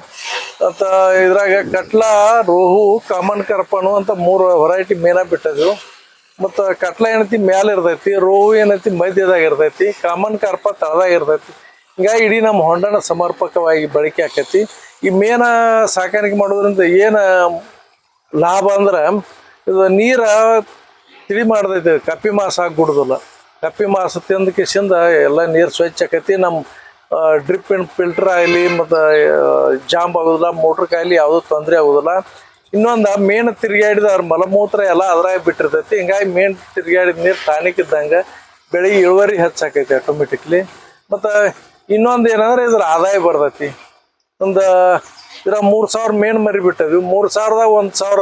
ಮತ್ತು ಇದ್ರಾಗ ಕಟ್ಲ, ರೋಹು, ಕಾಮನ್ ಕರ್ಪನು ಅಂತ ಮೂರು ವೆರೈಟಿ ಮೀನ ಬಿಟ್ಟಿದ್ವು. ಮತ್ತು ಕಟ್ಲ ಏನೈತಿ, ಮ್ಯಾಲ ಇರ್ತೈತಿ, ರೋಹು ಏನೈತಿ, ಮಧ್ಯದಾಗ ಇರ್ತೈತಿ, ಕಾಮನ್ ಕಾರ್ಪ ತಳದಾಗ ಇರ್ತೈತಿ. ಹಿಂಗಾಗಿ ಇಡೀ ನಮ್ಮ ಹೊಂಡನ ಸಮರ್ಪಕವಾಗಿ ಬಳಕೆ ಆಕೈತಿ. ಈ ಮೀನ ಸಾಕಾಣಿಕೆ ಮಾಡೋದ್ರಿಂದ ಏನು ಲಾಭ ಅಂದ್ರೆ ಇದು ನೀರ ತಿಳಿ ಮಾಡ್ದೈತೆ, ಕಪ್ಪಿ ಮಾಸ ಆಗ್ಬಿಡುದಿಲ್ಲ ಕಪ್ಪಿ ಮಾಸ ತಿಂದ ಕಿಸಿಂದ ಎಲ್ಲ ನೀರು ಸ್ವಚ್ಛ ಆಕೈತಿ. ನಮ್ಮ ಡ್ರಿಪ್ ಇನ್ ಫಿಲ್ಟರ್ ಆಗಲಿ ಮತ್ತು ಜಾಂಬ್ ಆಗೋದಿಲ್ಲ ಮೋಟ್ರ್ ಕಾಯಿಲೆ ಯಾವುದೂ ತೊಂದರೆ ಆಗೋದಿಲ್ಲ. ಇನ್ನೊಂದು ಮೇನ್ ತಿರುಗಾಡಿದ ಅವ್ರ ಮಲಮೂತ್ರ ಎಲ್ಲ ಅದ್ರಾಗ ಬಿಟ್ಟಿರ್ತೈತಿ. ಹಿಂಗಾಗಿ ಮೇನ್ ತಿರುಗಾಡಿದ ನೀರು ಟಾನಿಕ್ ಇದ್ದಂಗೆ ಬೆಳಿಗ್ಗೆ ಇಳುವರಿ ಹೆಚ್ಚಾಕೈತಿ ಆಟೋಮೆಟಿಕ್ಲಿ ಮತ್ತು ಇನ್ನೊಂದು ಏನಂದ್ರೆ ಇದ್ರ ಆದಾಯ ಬರ್ತೈತಿ. ಒಂದು ಇದ್ರ ಮೂರು ಸಾವಿರ ಮೇನ್ ಮರಿ ಬಿಟ್ಟದ್ವಿ. ಮೂರು ಸಾವಿರದಾಗ ಒಂದು ಸಾವಿರ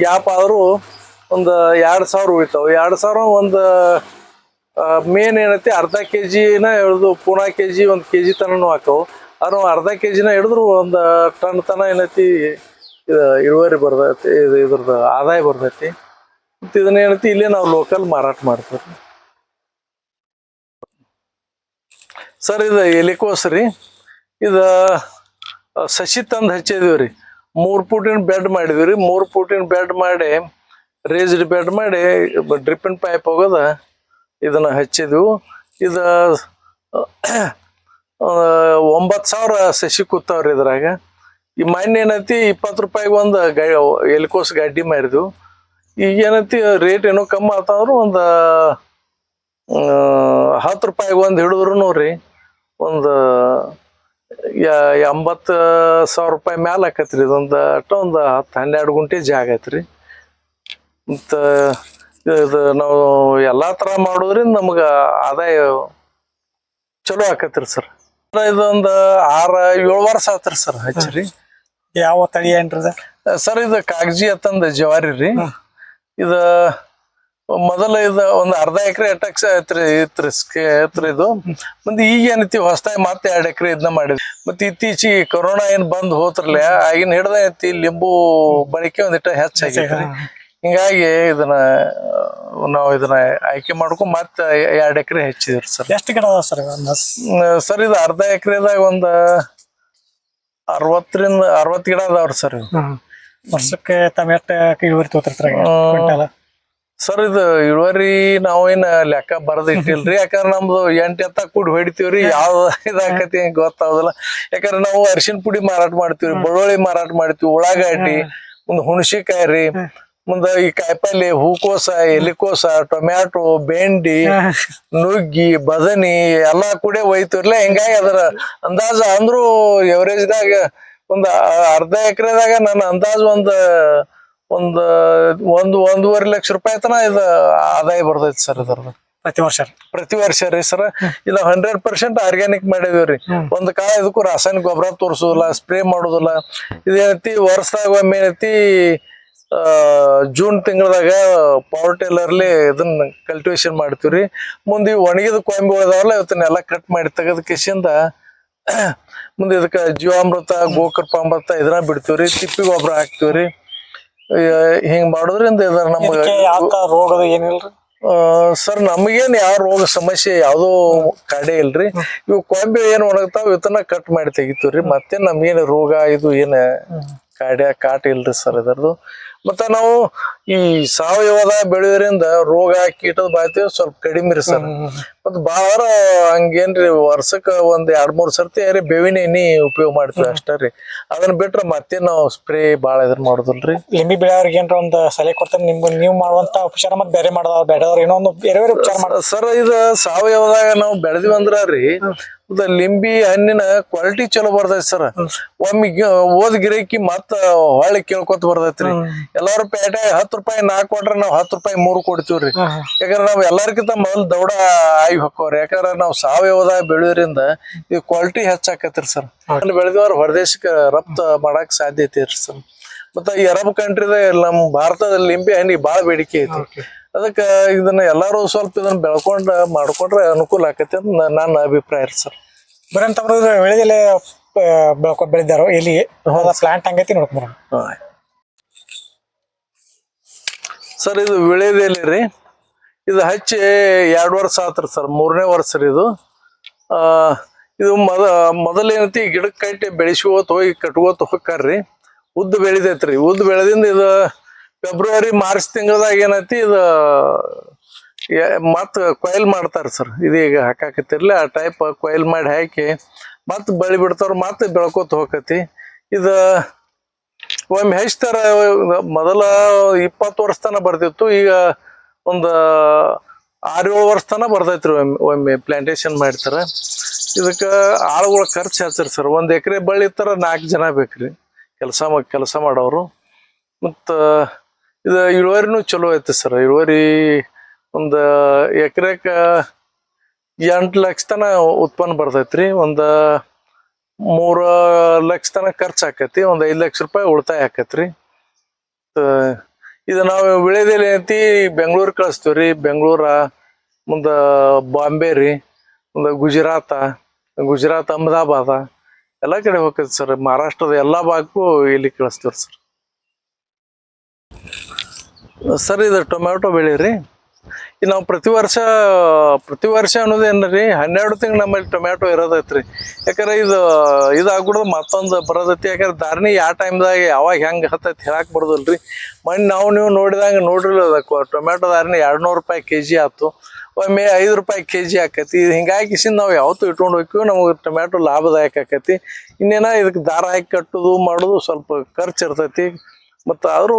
ಗ್ಯಾಪ್ ಆದರೂ ಒಂದು ಎರಡು ಸಾವಿರ ಉಳಿತಾವೆ. ಎರಡು ಸಾವಿರ ಒಂದು ಮೇನ್ ಏನೈತಿ, ಅರ್ಧ ಕೆ ಜಿನ ಹಿಡಿದು ಪೂನಾ ಕೆ ಜಿ ಒಂದು ಕೆ ಜಿ ತನೂ ಹಾಕವು. ಅದು ಅರ್ಧ ಕೆ ಜಿನ ಹಿಡಿದ್ರು ಒಂದು ಟನ್ ತನ ಏನೈತಿ, ಇದು ಇಳುವರಿ ಬರ್ತೈತಿ, ಇದು ಇದ್ರದ್ದು ಆದಾಯ ಬರ್ತೈತಿ. ಮತ್ತು ಇದನ್ನ ಏನೈತಿ, ಇಲ್ಲೇ ನಾವು ಲೋಕಲ್ ಮಾರಾಟ ಮಾಡ್ತೀವಿ. ಸರ್, ಇದು ಎಲಿಕೋಸ್ ರೀ. ಇದು ಸಸಿ ತಂದು ಹಚ್ಚಿದೀವಿ ರೀ ಮೂರು ಫೂಟಿನ ಬೆಡ್ ಮಾಡಿದ್ವಿ ರೀ ಮೂರು ಫೂಟಿನ ಬೆಡ್ ಮಾಡಿ ರೇಜ್ಡ್ ಬೆಡ್ ಮಾಡಿ ಡ್ರಿಪ್ಪಿನ ಪೈಪ್ ಹೋಗೋದ, ಇದನ್ನ ಹಚ್ಚಿದ್ವು. ಇದು ಒಂಬತ್ತು ಸಾವಿರ ಸಸಿ ಕೂತಾವ್ರಿ ಇದ್ರಾಗ. ಈ ಮಣ್ಣು ಏನೈತಿ, ಇಪ್ಪತ್ತು ರೂಪಾಯಿಗೆ ಒಂದು ಗೈ, ಎಲ್ಕೋಸ್ ಗಡ್ಡಿ ಮಾರಿದ್ವು. ಈಗ ಏನೈತಿ ರೇಟ್ ಏನೋ ಕಮ್ಮಿ ಆತಂದ್ರೆ ಒಂದು ಹತ್ತು ರೂಪಾಯಿಗೆ ಒಂದು ಹಿಡಿದ್ರು ರೀ ಒಂದು ಎಂಬತ್ತು ಸಾವಿರ ರೂಪಾಯಿ ಮ್ಯಾಲ ಆಕತ್ರಿ. ಇದೊಂದು ಅಟ್ಟ ಒಂದು ಹತ್ತು ಹನ್ನೆರಡು ಗುಂಟೆ ಜಾಗ ಐತ್ರಿ ಮತ್ತು ಇದು ನಾವು ಎಲ್ಲ ಥರ ಮಾಡೋದ್ರಿಂದ ನಮ್ಗೆ ಆದಾಯ ಚಲೋ ಆಕತ್ರಿ ಸರ್. ಇದೊಂದು ಆರು ಏಳು ವರ್ಷ ಆತ್ರಿ ಸರ್ ಹಚ್ಚಿರಿ ಯಾವ ತಳಿ ಏನ್ರಿ ಸರ್ ಇದು ಕಾಗಜಿ ಅತ್ತಂದು ಜವಾರಿ ರೀ. ಇದ ಮೊದಲ ಇದು ಒಂದು ಅರ್ಧ ಎಕರೆ ಟಕ್ಸ್ ಐತ್ರಿ ಐತ್ರಿ ಐತ್ರಿ ಇದು. ಮುಂದೆ ಈಗ ಏನೈತಿ ಹೊಸದಾಗಿ ಮತ್ತೆ ಎರಡು ಎಕರೆ ಇದನ್ನ ಮಾಡಿದ್ವಿ. ಮತ್ತೆ ಇತ್ತೀಚಿಗೆ ಕೊರೋನಾ ಏನ್ ಬಂದ್ ಹೋತ್ರಲ್ಲ ಆಗಿನ ಹಿಡ್ದ ಐತಿ ಲಿಂಬು ಬಳಕೆ ಒಂದಿಟ್ಟ ಹೆಚ್ಚಾಗಿ ಹಿಂಗಾಗಿ ಇದನ್ನ ನಾವು ಇದನ್ನ ಆಯ್ಕೆ ಮಾಡ್ಕೊಂಡು ಮತ್ತೆ ಎರಡು ಎಕರೆ ಹೆಚ್ಚಿದ್ರಿ ಸರ್. ಎಷ್ಟು ಗಿಡ ಸರ್ ಸರ್ ಇದು ಅರ್ಧ ಎಕರೆದಾಗ ಒಂದ ಅರವತ್ತರಿಂದ ಅರವತ್ತು ಗಿಡ ಅದಾವ್ರಿ ಸರ್ ವರ್ಷಕ್ಕೆ ತಮ್ಮ ಎಷ್ಟು ಇಳುವರಿ ತೋತಿರ್ತಾರೆ ಸರ್ ಇದು ಇಳುವರಿ ನಾವೇನ್ ಲೆಕ್ಕ ಬರದ್ ಇಟ್ಟಿಲ್ರಿ ಯಾಕಂದ್ರ ನಮ್ದು ಎಂಟ್ ಎತ್ತ ಕೂಡಿ ಹೊಡಿತೀವ್ರಿ. ಯಾವ ಇದಾಕತಿ ಗೊತ್ತಾಗುದಿಲ್ಲ. ಯಾಕಂದ್ರೆ ನಾವು ಅರಿಶಿನ ಪುಡಿ ಮಾರಾಟ ಮಾಡ್ತೀವ್ರಿ ಬೆಳ್ಳುಳ್ಳಿ ಮಾರಾಟ ಮಾಡ್ತೀವಿ ಉಳ್ಳಾಗಡ್ಡಿ ಮುಂದ್ ಹುಣಸಿಕಾಯಿ ರೀ ಮುಂದ ಈ ಕಾಯಿಪಲ್ಲೆ ಹೂಕೋಸ ಎಲಿಕೋಸ ಟೊಮ್ಯಾಟೊ ಬೆಂಡಿ ನುಗ್ಗಿ ಬದನಿ ಎಲ್ಲಾ ಕೂಡೆ ಒಯ್ತಿರ್ಲ ಹಿಂಗಾಗಿ ಅದರ ಅಂದಾಜ ಅಂದ್ರು ಎವರೇಜ್ದಾಗ ಒಂದ್ ಅರ್ಧ ಎಕರೆದಾಗ ನನ್ನ ಅಂದಾಜ್ ಒಂದ್ ಒಂದ್ ಒಂದು ಒಂದೂವರೆ ಲಕ್ಷ ರೂಪಾಯಿ ತನ ಇದು ಆದಾಯ ಬರ್ತೈತಿ ಸರ್ ಇದ್ರದ್ದು ಪ್ರತಿ ವರ್ಷ? ಪ್ರತಿ ವರ್ಷ ರೀ ಸರ್. ಇದು ಹಂಡ್ರೆಡ್ ಪರ್ಸೆಂಟ್ ಆರ್ಗ್ಯಾನಿಕ್ ಮಾಡಿದೀವ್ರಿ ಒಂದ್ ಕಾಲ ಇದಕ್ಕೂ ರಾಸಾಯನಿಕ ಗೊಬ್ಬರ ತೋರಿಸೋದಿಲ್ಲ ಸ್ಪ್ರೇ ಮಾಡೋದಿಲ್ಲ. ಇದೇನೈತಿ ವರ್ಷದಾಗ ಒಮ್ಮೆ ಏನೈತಿ ಜೂನ್ ತಿಂಗಳದಾಗ ಪವರ್ ಟೇಲರ್ಲಿ ಇದನ್ನ ಕಲ್ಟಿವೇಶನ್ ಮಾಡ್ತೀವ್ರಿ ಮುಂದೆ ಇವು ಒಣಗಿದ ಕೊಂಬೆ ಉಳಿದಾವಲ್ಲ ಇವತ್ತನ್ನೆಲ್ಲ ಕಟ್ ಮಾಡಿ ತೆಗೆದ ಕಿಶಿಂದ ಮುಂದೆ ಇದಕ್ಕೆ ಜೀವಾಮೃತ ಗೋಕೃಪಾಮೃತ ಇದನ್ನ ಬಿಡ್ತೀವ್ರಿ ತಿಪ್ಪಿ ಗೊಬ್ಬರ ಹಾಕ್ತಿವ್ರಿ ಹಿಂಗ್ ಮಾಡೋದ್ರಿಂದ ಇದರ ನಮ್ಗೆ. ರೋಗದ ಏನಿಲ್ರಿ ಸರ್ ನಮಗೇನ್ ಯಾವ ರೋಗ ಸಮಸ್ಯೆ ಯಾವ್ದೋ ಕಡೆ ಇಲ್ರಿ. ಇವು ಕೊಂಬೆ ಏನ್ ಒಣಗ್ತಾವ ಇವತ್ತನ್ನ ಕಟ್ ಮಾಡಿ ತೆಗಿತೀವ್ರಿ. ಮತ್ತೆ ನಮ್ಗೇನ್ ರೋಗ ಇದು ಏನ್ ಕಾಡ್ಯ ಕಾಟ ಇಲ್ರಿ ಸರ್ ಇದರದು. ಮತ್ತ ನಾವು ಈ ಸಾವಯವದ ಬೆಳೆಯೋದ್ರಿಂದ ರೋಗ ಕೀಟದ ಬಾಯ್ತಿ ಸ್ವಲ್ಪ ಕಡಿಮೆ ರೀ ಸರ್. ಮತ್ ಬಾಳ ಹಂಗೇನ್ರಿ ವರ್ಷಕ್ಕ ಒಂದ್ ಎರಡ್ ಮೂರ್ ಸರ್ತಿ ರೀ ಬೇವಿನ ಎಣ್ಣಿ ಉಪಯೋಗ ಮಾಡ್ತೀವಿ ಅಷ್ಟೇ ರೀ. ಅದನ್ನ ಬಿಟ್ರೆ ಮತ್ತೆ ನಾವು ಸ್ಪ್ರೇ ಬಾಳ ಇದನ್ ಮಾಡುದಿಲ್ರಿ. ಲಿಂಬಿ ಬೆಳೆಯವ್ರಿಗೆ ಏನ್ರ ಒಂದು ಸಲಹೆ ಕೊಡ್ತಾರೆ ನಿಮ್ಗೆ ನೀವು ಮಾಡುವಂತ ಉಪಚಾರ ಮತ್ತು ಬೇರೆ ಮಾಡೋದ ಬೇಡದವ್ರು ಏನೋ ಒಂದು ಬೇರೆ ಬೇರೆ ಉಪಚಾರ ಮಾಡ್ತಾರೆ ಸರ್ ಇದು ಸಾವಯವದಾಗ ನಾವು ಬೆಳೆದಿವಿ ಅಂದ್ರ ರೀ ಲಿಂಬಿ ಹಣ್ಣಿನ ಕ್ವಾಲಿಟಿ ಚಲೋ ಬರ್ತೈತಿ ಸರ್. ಒಮ್ಮೆ ಓದ್ ಗಿರಕಿ ಮತ್ತ ಹೊಳ್ಳಿ ಕೇಳ್ಕೊತ ಬರ್ತೈತ್ರಿ. ಎಲ್ಲಾರು ಪೇಟೆ ಹತ್ತು ರೂಪಾಯಿ ನಾಲ್ಕು ಕೊಟ್ರೆ ನಾವ್ ಹತ್ತು ರೂಪಾಯಿ ಮೂರು ಕೊಡ್ತೀವ್ರಿ. ಯಾಕಂದ್ರೆ ನಾವ್ ಎಲ್ಲಾರ್ಕಿಂತ ಮೊದಲ್ ದೌಡ ಆಯ್ ಹೊಕ್ಕವ್ರಿ. ಯಾಕಂದ್ರ ನಾವ್ ಸಾವಯವದಾಗ ಬೆಳೆಯೋದ್ರಿಂದ ಈ ಕ್ವಾಲಿಟಿ ಹೆಚ್ಚಾಕತ್ರಿ ಸರ್. ಬೆಳೆದವ್ರು ಹೊರದೇಶಕ್ಕೆ ರಫ್ತು ಮಾಡಕ್ ಸಾಧ್ಯತೆ ಇರ್ರಿ ಸರ್. ಮತ್ತ ಈ ಅರಬ್ ಕಂಟ್ರಿದ ನಮ್ ಭಾರತದಲ್ಲಿ ಲಿಂಬೆ ಹಣ್ಣಿಗೆ ಬಾಳ ಬೇಡಿಕೆ ಐತಿ ಅದಕ್ಕ ಇದನ್ನ ಎಲ್ಲಾರು ಸ್ವಲ್ಪ ಇದನ್ನ ಬೆಳ್ಕೊಂಡ ಮಾಡ್ಕೊಂಡ್ರೆ ಅನುಕೂಲ ಆಕತಿ ಅಂತ ನನ್ನ ಅಭಿಪ್ರಾಯ ರೀ ಸರ್. ಬರಂತ ಅಂತಂದ್ರೆ ಬೆಳೆದೆಲೆ ಬೆಳ್ಕೊ ಬೆಳೆದಾರೋ ಎಲ್ಲಿ? ಪ್ಲಾಂಟ್ ಹಂಗೈತಿ ನೋಡ್ಕೊಂಬರೋಣ ಸರ್ ಇದು ವಿಳೆದೆಲೆ ರೀ. ಇದು ಹಚ್ಚಿ ಎರಡು ವರ್ಷ ಆತ್ರಿ ಸರ್ ಮೂರನೇ ವರ್ಷ ರೀ ಇದು. ಆ, ಇದು ಮೊದ ಮೊದಲೇನೈತಿ ಗಿಡಕ್ಕೆ ಕಟ್ಟಿ ಬೆಳೆಸ್ಕೋತ ಹೋಗಿ ಕಟ್ಕೋತ ಹೋಗ್ತಾರ್ರಿ ಉದ್ದು ಬೆಳೆದೈತ್ರಿ. ಉದ್ದು ಬೆಳೆದಿಂದ ಇದು ಫೆಬ್ರವರಿ ಮಾರ್ಚ್ ತಿಂಗಳದಾಗ ಏನೈತಿ ಇದು ಮತ್ತ ಕೊಯ್ಲ್ ಮಾಡ್ತಾರ ಸರ್ ಇದೀಗ ಹಾಕಾಕತ್ತಿರ್ಲಿ, ಆ ಟೈಪ್ ಕೊಯ್ಲ್ ಮಾಡಿ ಹಾಕಿ ಮತ್ ಬಳಿ ಬಿಡ್ತಾರ ಮತ್ತೆ ಬೆಳ್ಕೋತ ಹೋಗತಿ ಇದು, ಒಮ್ಮೆ ಹಚ್ತಾರ, ಮೊದಲ ಇಪ್ಪತ್ತು ವರ್ಷ ತನ ಬರ್ತಿತ್ತು ಈಗ ಒಂದು ಆರು ಏಳು ವರ್ಷ ತನ ಬರ್ತೈತ್ರಿ ಒಮ್ಮೆ ಒಮ್ಮೆ ಪ್ಲಾಂಟೇಶನ್ ಮಾಡ್ತಾರ ಇದಕ್ಕೆ ಆಳುಗಳ ಖರ್ಚು ಹಚ್ಚಿರಿ ಸರ್ ಒಂದು ಎಕರೆ ಬಳ್ಳಿ ತರ ನಾಲ್ಕು ಜನ ಬೇಕ್ರಿ. ಕೆಲಸ ಕೆಲಸ ಮಾಡೋರು. ಮತ್ತ ಇದು ಇಳುವರಿನೂ ಚಲೋ ಐತಿ ಸರ್. ಇಳುವರಿ ಒಂದು ಎಕರೆಕ ಎಂಟು ಲಕ್ಷ ತನ ಉತ್ಪನ್ನ ಬರ್ತೈತ್ರಿ. ಒಂದು ಮೂರು ಲಕ್ಷ ತನ ಖರ್ಚು ಆಕೈತಿ. ಒಂದು ಐದು ಲಕ್ಷ ರೂಪಾಯಿ ಉಳಿತಾಯ ಆಕತ್ರಿ. ಇದು ನಾವು ವಿಳೆದೆಲೆ ಐತಿ ಬೆಂಗಳೂರು ಕಳಿಸ್ತೀವಿ ರೀ. ಬೆಂಗಳೂರ, ಮುಂದೆ ಬಾಂಬೆ ರೀ. ಮುಂದೆ ಗುಜರಾತ, ಗುಜರಾತ್ ಅಹಮದಾಬಾದ ಎಲ್ಲ ಕಡೆ ಹೋಗ್ತೈತಿ ಸರ್. ಮಹಾರಾಷ್ಟ್ರದ ಎಲ್ಲ ಭಾಗಕ್ಕೂ ಇಲ್ಲಿ ಕಳಿಸ್ತೀವಿ ಸರ್. ಸರ್, ಇದು ಟೊಮ್ಯಾಟೊ ಬೆಳೆ ರೀ. ಈಗ ನಾವು ಪ್ರತಿ ವರ್ಷ ಪ್ರತಿ ವರ್ಷ ಅನ್ನೋದೇನು ರೀ ಹನ್ನೆರಡು ತಿಂಗಳು ನಮ್ಮಲ್ಲಿ ಟೊಮ್ಯಾಟೊ ಇರೋದೈತ್ರಿ. ಯಾಕಂದ್ರೆ ಇದು ಇದಾಗ್ಬಿಡ್ದು ಮತ್ತೊಂದು ಬರೋದೈತಿ. ಯಾಕಂದ್ರೆ ದಾರಿನಿ ಯಾವ ಟೈಮ್ದಾಗ ಯಾವಾಗ ಹೆಂಗೆ ಹತ್ತೈತಿ ಹೇಳಕ್ ರೀ ಮಣ್ಣು ನಾವು ನೀವು ನೋಡಿದಂಗೆ ನೋಡ್ರಿಲ್ಲ ಅದಕ್ಕೆ. ಟೊಮ್ಯಾಟೊ ದಾರಿನಿ ಎರಡು ನೂರು ರೂಪಾಯಿ ಕೆ ಜಿ ಆಯ್ತು. ಒಮ್ಮೆ ಐದು ರೂಪಾಯಿ ಕೆ ಜಿ ಆಕತಿ ಹಿಂಗಾಗಿ ನಾವು ಯಾವತ್ತೂ ಇಟ್ಕೊಂಡು ಹೋಗ್ತೀವಿ. ನಮಗೆ ಟೊಮ್ಯಾಟೊ ಲಾಭದಾಯಕ ಆಕತಿ. ಇನ್ನೇನ ಇದಕ್ಕೆ ದಾರ ಹಾಕಿ ಕಟ್ಟೋದು, ಮಾಡೋದು ಸ್ವಲ್ಪ ಖರ್ಚು ಇರ್ತೈತಿ. ಮತ್ತು ಆದರೂ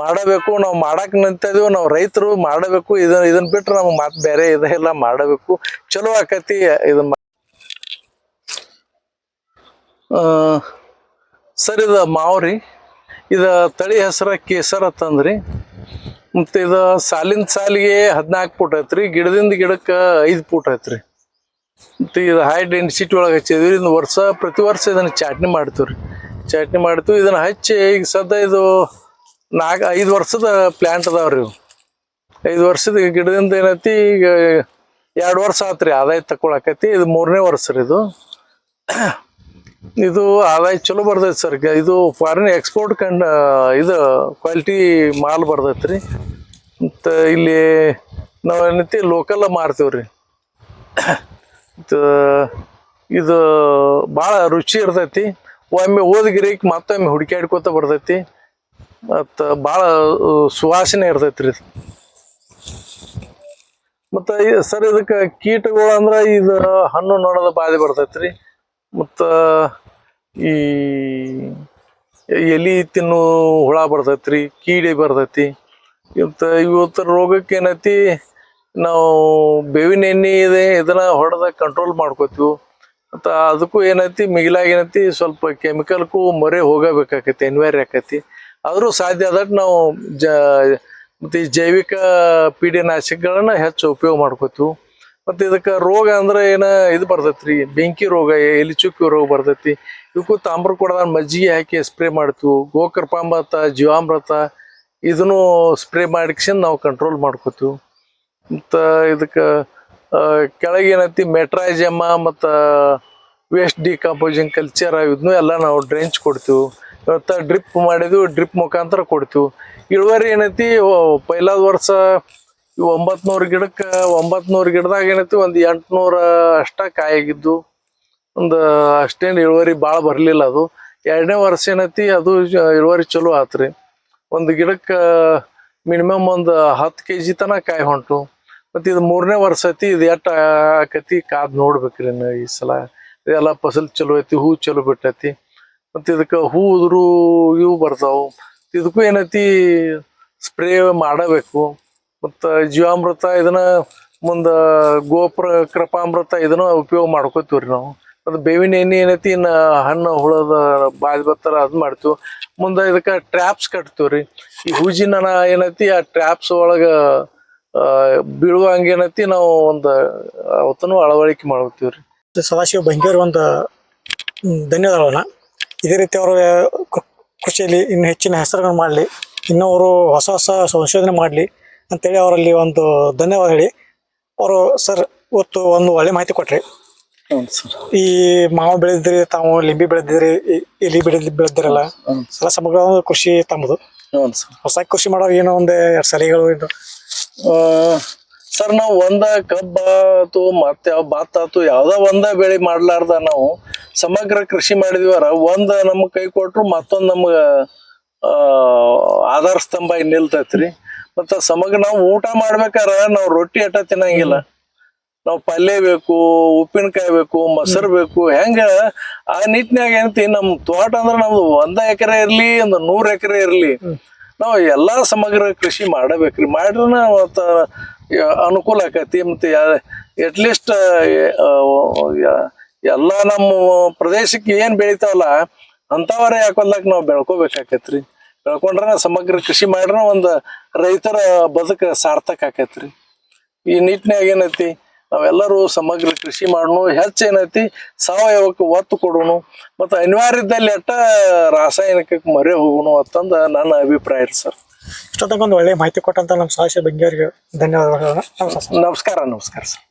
ಮಾಡಬೇಕು, ನಾವು ಮಾಡಕ್ ನಿಂತಿದೀವಿ, ನಾವು ರೈತರು ಮಾಡಬೇಕು ಇದನ್ನ ಇದನ್ನ ಬಿಟ್ರೆ ನಮ್ಗೆ ಮತ್ತೆ ಬೇರೆ ಇದೆಲ್ಲ ಮಾಡಬೇಕು. ಚಲೋ ಆಕತಿ ಇದನ್ನ ಸರ್ ಇದು ಮಾವ್ರಿ, ಇದು ತಳಿ ಹೆಸರ ಕೇಸರ ಅಂತಂದ್ರಿ ಮತ್ತು ಇದು ಸಾಲಿನ ಸಾಲಿಗೆ ಹದಿನಾಲ್ಕು ಫೂಟ್ ಐತ್ರಿ, ಗಿಡದಿಂದ ಗಿಡಕ್ಕೆ ಐದು ಫೂಟ್ ಐತ್ರಿ. ಮತ್ತು ಇದು ಹೈ ಡೆನ್ಸಿಟಿ ಒಳಗೆ ಹಚ್ಚಿದ್ವಿ ಇದು ವರ್ಷ, ಪ್ರತಿ ವರ್ಷ ಇದನ್ನು ಚಾಟ್ನಿ ಮಾಡ್ತೀವಿ ರೀ ಚಾಟ್ನಿ ಮಾಡ್ತೀವಿ ಇದನ್ನು ಹಚ್ಚಿ ಈಗ ಸದ್ಯ ಇದು ನಾಲ್ಕು ಐದು ವರ್ಷದ ಪ್ಲ್ಯಾಂಟ್ ಅದಾವ್ರಿ ರೀ ಐದು ವರ್ಷದ ಗಿಡದಿಂದ ಏನೈತಿ ಈಗ ಎರಡು ವರ್ಷ ಆತ್ರಿ ಆದಾಯ ತಕೊಳಕೈತಿ ಇದು ಮೂರನೇ ವರ್ಷ ರೀ ಇದು. ಇದು ಆದಾಯ ಚಲೋ ಬರ್ತೈತಿ ಸರ್. ಇದು ಫಾರಿನ್ ಎಕ್ಸ್ಪೋರ್ಟ್ ಕಂಡ, ಇದು ಕ್ವಾಲಿಟಿ ಮಾಲ್ ಬರ್ತೈತಿ ರೀ ಮತ್ತು ಇಲ್ಲಿ ನಾವು ಏನೈತಿ ಲೋಕಲ್ ಮಾರ್ತೀವಿ ರೀ. ಇದು ಭಾಳ ರುಚಿ ಇರ್ತೈತಿ. ಒಮ್ಮೆ ಓದ್ ಗಿರಿಕ್ ಮತ್ತೊಮ್ಮೆ ಹುಡುಕ್ಯಾಡ್ಕೋತ ಬರ್ತೈತಿ. ಮತ್ತು ಭಾಳ ಸುವಾಸನೆ ಇರ್ತೈತಿ ರೀ ಮತ್ತು ಸರ್ ಇದಕ್ಕೆ ಕೀಟಗಳು ಅಂದ್ರೆ ಇದು ಹಣ್ಣು ನೋಡೋದ ಬಾಧೆ ಬರ್ತೈತಿ ರೀ ಮತ್ತು ಈ ಎಲಿ ತಿನ್ನು ಹುಳ ಬರ್ತೈತಿ ರೀ ಕೀಡೆ ಬರ್ತೈತಿ. ಇವತ್ತು ಇವತ್ತು ರೋಗಕ್ಕೆ ಏನೈತಿ, ನಾವು ಬೇವಿನ ಎಣ್ಣೆ ಇದೆ, ಇದನ್ನ ಹೊಡೆದ ಕಂಟ್ರೋಲ್ ಮಾಡ್ಕೋತೀವಿ. ಮತ್ತು ಅದಕ್ಕೂ ಏನೈತಿ, ಮಿಗಿಲಾಗಿ ಏನೈತಿ, ಸ್ವಲ್ಪ ಕೆಮಿಕಲ್ಗೂ ಮೊರೆ ಹೋಗಬೇಕಾಕೈತಿ, ಅನಿವಾರ್ಯ ಆಕೈತಿ. ಆದರೂ ಸಾಧ್ಯ ಆದಟ್ಟು ನಾವು ಜ, ಮತ್ತು ಈ ಜೈವಿಕ ಪೀಡಿನಾಶಕಗಳನ್ನ ಹೆಚ್ಚು ಉಪಯೋಗ ಮಾಡ್ಕೋತೀವಿ. ಮತ್ತು ಇದಕ್ಕೆ ರೋಗ ಅಂದ್ರೆ ಏನು, ಇದು ಬರ್ತೈತಿ ರೀ ಬೆಂಕಿ ರೋಗ, ಎಲಿ ಚುಕ್ಕಿ ರೋಗ ಬರ್ತೈತಿ. ಇವಕ್ಕೂ ತಾಮ್ರ ಕೊಡದ ಮಜ್ಜಿಗೆ ಹಾಕಿ ಸ್ಪ್ರೇ ಮಾಡ್ತೀವಿ. ಗೋಕರ್ಪಾಂಬತ ಜೀವಾಮೃತ, ಇದನ್ನು ಸ್ಪ್ರೇ ಮಾಡಿಕ್ಸಿಂದ ನಾವು ಕಂಟ್ರೋಲ್ ಮಾಡ್ಕೋತೀವಿ. ಮತ್ತು ಇದಕ್ಕೆ ಕೆಳಗೆ ಏನೈತಿ ಮೆಟ್ರಾಜಮ್ಮ ಮತ್ತು ವೇಸ್ಟ್ ಡಿಕಾಂಪೋಸಿಂಗ್ ಕಲ್ಚರ್ ಆಗಿದ್ನು ಎಲ್ಲ ನಾವು ಡ್ರೆಂಚ್ ಕೊಡ್ತೀವಿ. ಇವತ್ತು ಡ್ರಿಪ್ ಮಾಡಿದ್ವಿ ಡ್ರಿಪ್ ಮುಖಾಂತರ ಕೊಡ್ತೀವಿ. ಇಳುವರಿ ಏನೈತಿ ಪೈಲಾದ ವರ್ಷ ಒಂಬತ್ನೂರು ಗಿಡಕ್ಕೆ, ಒಂಬತ್ನೂರು ಗಿಡದಾಗ ಏನೈತಿ, ಒಂದು ಎಂಟುನೂರ ಅಷ್ಟ ಕಾಯಾಗಿದ್ದು ಒಂದು ಅಷ್ಟೇನು ಇಳುವರಿ ಭಾಳ ಬರಲಿಲ್ಲ ಅದು. ಎರಡನೇ ವರ್ಷ ಏನೈತಿ, ಅದು ಇಳುವರಿ ಚಲೋ ಆತ್ರಿ. ಒಂದು ಗಿಡಕ್ಕೆ ಮಿನಿಮಮ್ ಒಂದು ಹತ್ತು ಕೆ ಜಿ ತನಕ ಕಾಯಿ ಹೊಂಟು. ಮತ್ತು ಇದು ಮೂರನೇ ವರ್ಷ ಐತಿ, ಇದು ಎಷ್ಟು ಆಕತಿ, ಕಾದ್ ನೋಡ್ಬೇಕ್ರಿ ಈ ಸಲ. ಇದೆಲ್ಲ ಫಸಲ್ ಚಲೋ ಐತಿ, ಹೂ ಚಲೋ ಬಿಟ್ಟೈತಿ. ಮತ್ತು ಇದಕ್ಕೆ ಹೂ ಉದುರು ಇವು ಬರ್ತಾವು. ಇದಕ್ಕೂ ಏನೈತಿ, ಸ್ಪ್ರೇ ಮಾಡಬೇಕು. ಮತ್ತು ಜೀವಾಮೃತ ಇದನ್ನ ಮುಂದೆ ಗೋಪುರ, ಕೃಪಾಮೃತ ಇದನ್ನು ಉಪಯೋಗ ಮಾಡ್ಕೋತೀವಿ ರೀ ನಾವು. ಅದು ಬೇವಿನ ಎಣ್ಣೆ ಏನೈತಿ, ಇನ್ನು ಹಣ್ಣು, ಹುಳದ ಬಾಜ್ ಬರ್ತಾರ ಅದು ಮಾಡ್ತೀವಿ. ಮುಂದೆ ಇದಕ್ಕೆ ಟ್ರ್ಯಾಪ್ಸ್ ಕಟ್ತೀವಿ ರೀ ಈ ಹೂಜಿನ ಏನೈತಿ, ಆ ಟ್ರ್ಯಾಪ್ಸ್ ಒಳಗೆ ಬೀಳುವ ಹಂಗೇನೈತಿ ನಾವು ಒಂದು ಅವತ್ತನು ಅಳವಡಿಕೆ ಮಾಡ್ತೀವಿ ರೀ ಸದಾಶಿವ ಬಂಗೇರ್ ಒಂದು ಧನ್ಯವಾದಗಳನ್ನ. ಇದೇ ರೀತಿ ಅವರು ಕೃಷಿಯಲ್ಲಿ ಇನ್ನು ಹೆಚ್ಚಿನ ಹೆಸರುಗಳನ್ನು ಮಾಡಲಿ ಇನ್ನೂ ಅವರು ಹೊಸ ಹೊಸ ಸಂಶೋಧನೆ ಮಾಡಲಿ ಅಂತೇಳಿ ಅವರಲ್ಲಿ ಒಂದು ಧನ್ಯವಾದ ಹೇಳಿ. ಅವರು ಸರ್ ಇವತ್ತು ಒಂದು ಒಳ್ಳೆ ಮಾಹಿತಿ ಕೊಟ್ರಿ. ಈ ಮಾವು ಬೆಳೆದಿದ್ರಿ ತಾವು ಲಿಂಬಿ ಬೆಳೆದಿದ್ರಿ ಇಲ್ಲಿ ಎಲಿ ಬೆಳೆದ್ ಬೆಳೆದಿರಲ್ಲ. ಎಲ್ಲ ಸಮಗ್ರ ಒಂದು ಕೃಷಿ ತಮ್ಮದು. ಹೊಸ ಕೃಷಿ ಮಾಡೋ ಏನೋ ಒಂದು ಎರಡು ಸಲಹೆಗಳು ಇದು. ಸರ್ ನಾವು ಒಂದ ಕಬ್ಬ ಆತು ಮತ್ತೆ ಯಾವ ಭತ್ತ ಆತು ಯಾವ್ದ ಒಂದ ಬೆಳೆ ಮಾಡ್ಲಾರ್ದ ನಾವು. ಸಮಗ್ರ ಕೃಷಿ ಮಾಡಿದಿವರ. ಒಂದ ನಮ್ ಕೈ ಕೊಟ್ರು ಮತ್ತೊಂದ್ ನಮ್ಗ ಆ ಆಧಾರ ಸ್ತಂಭ ನಿಲ್ತೈತ್ರಿ. ಮತ್ತ ಸಮಗ್ರ ನಾವು ಊಟ ಮಾಡ್ಬೇಕಾರ ನಾವು ರೊಟ್ಟಿ ಅಟ ತಿನ್ನಂಗಿಲ್ಲ. ನಾವು ಪಲ್ಯ ಬೇಕು ಉಪ್ಪಿನಕಾಯಿ ಬೇಕು ಮೊಸರು ಬೇಕು ಹೆಂಗ? ಆ ನಿಟ್ಟಿನಾಗ ಏನತಿ ನಮ್ ತೋಟ ಅಂದ್ರ ನಮ್ದು ಒಂದ ಎಕರೆ ಇರ್ಲಿ ಒಂದು ನೂರ್ ಎಕರೆ ಇರ್ಲಿ. ನಾವು ಎಲ್ಲಾ ಸಮಗ್ರ ಕೃಷಿ ಮಾಡಬೇಕ್ರಿ. ಮಾಡ್ರನ ಮತ್ತ ಅನುಕೂಲ ಆಕತಿ. ಮತ್ತೆ ಅಟ್ಲೀಸ್ಟ್ ಎಲ್ಲ ನಮ್ಮ ಪ್ರದೇಶಕ್ಕೆ ಏನ್ ಬೆಳಿತಾವಲ್ಲ ಅಂತವರೇ ಹಾಕೊಲ್ಲಕ್ ನಾವು ಬೆಳ್ಕೋಬೇಕಾಕತ್ರಿ. ಬೆಳ್ಕೊಂಡ್ರ ಸಮಗ್ರ ಕೃಷಿ ಮಾಡ್ರ ಒಂದು ರೈತರ ಬದುಕ ಸಾರ್ಥಕ ಆಕೈತ್ರಿ. ಈ ನಿಟ್ಟಿನಾಗ ಏನೈತಿ ನಾವೆಲ್ಲರೂ ಸಮಗ್ರ ಕೃಷಿ ಮಾಡೋಣ ಹೆಚ್ಚು ಏನೈತಿ ಸಾವಯವಕ್ಕೆ ಒತ್ತು ಕೊಡೋಣ ಮತ್ತು ಅನಿವಾರ್ಯದಲ್ಲಿ ಅಟ್ಟ ರಾಸಾಯನಿಕಕ್ಕೆ ಮರೆ ಹೋಗೋಣ ಅಂತಂದ ನನ್ನ ಅಭಿಪ್ರಾಯ ರೀ ಸರ್. ಇಷ್ಟೊತ್ತಂಗ ಒಳ್ಳೆಯ ಒಳ್ಳೆ ಮಾಹಿತಿ ಕೊಟ್ಟಂತ ನಮ್ಮ ಸದಾಶಿವ ಬೆಂಗಿಯವರಿಗೆ ಧನ್ಯವಾದಗಳು. ನಮಸ್ಕಾರ ನಮಸ್ಕಾರ ಸರ್.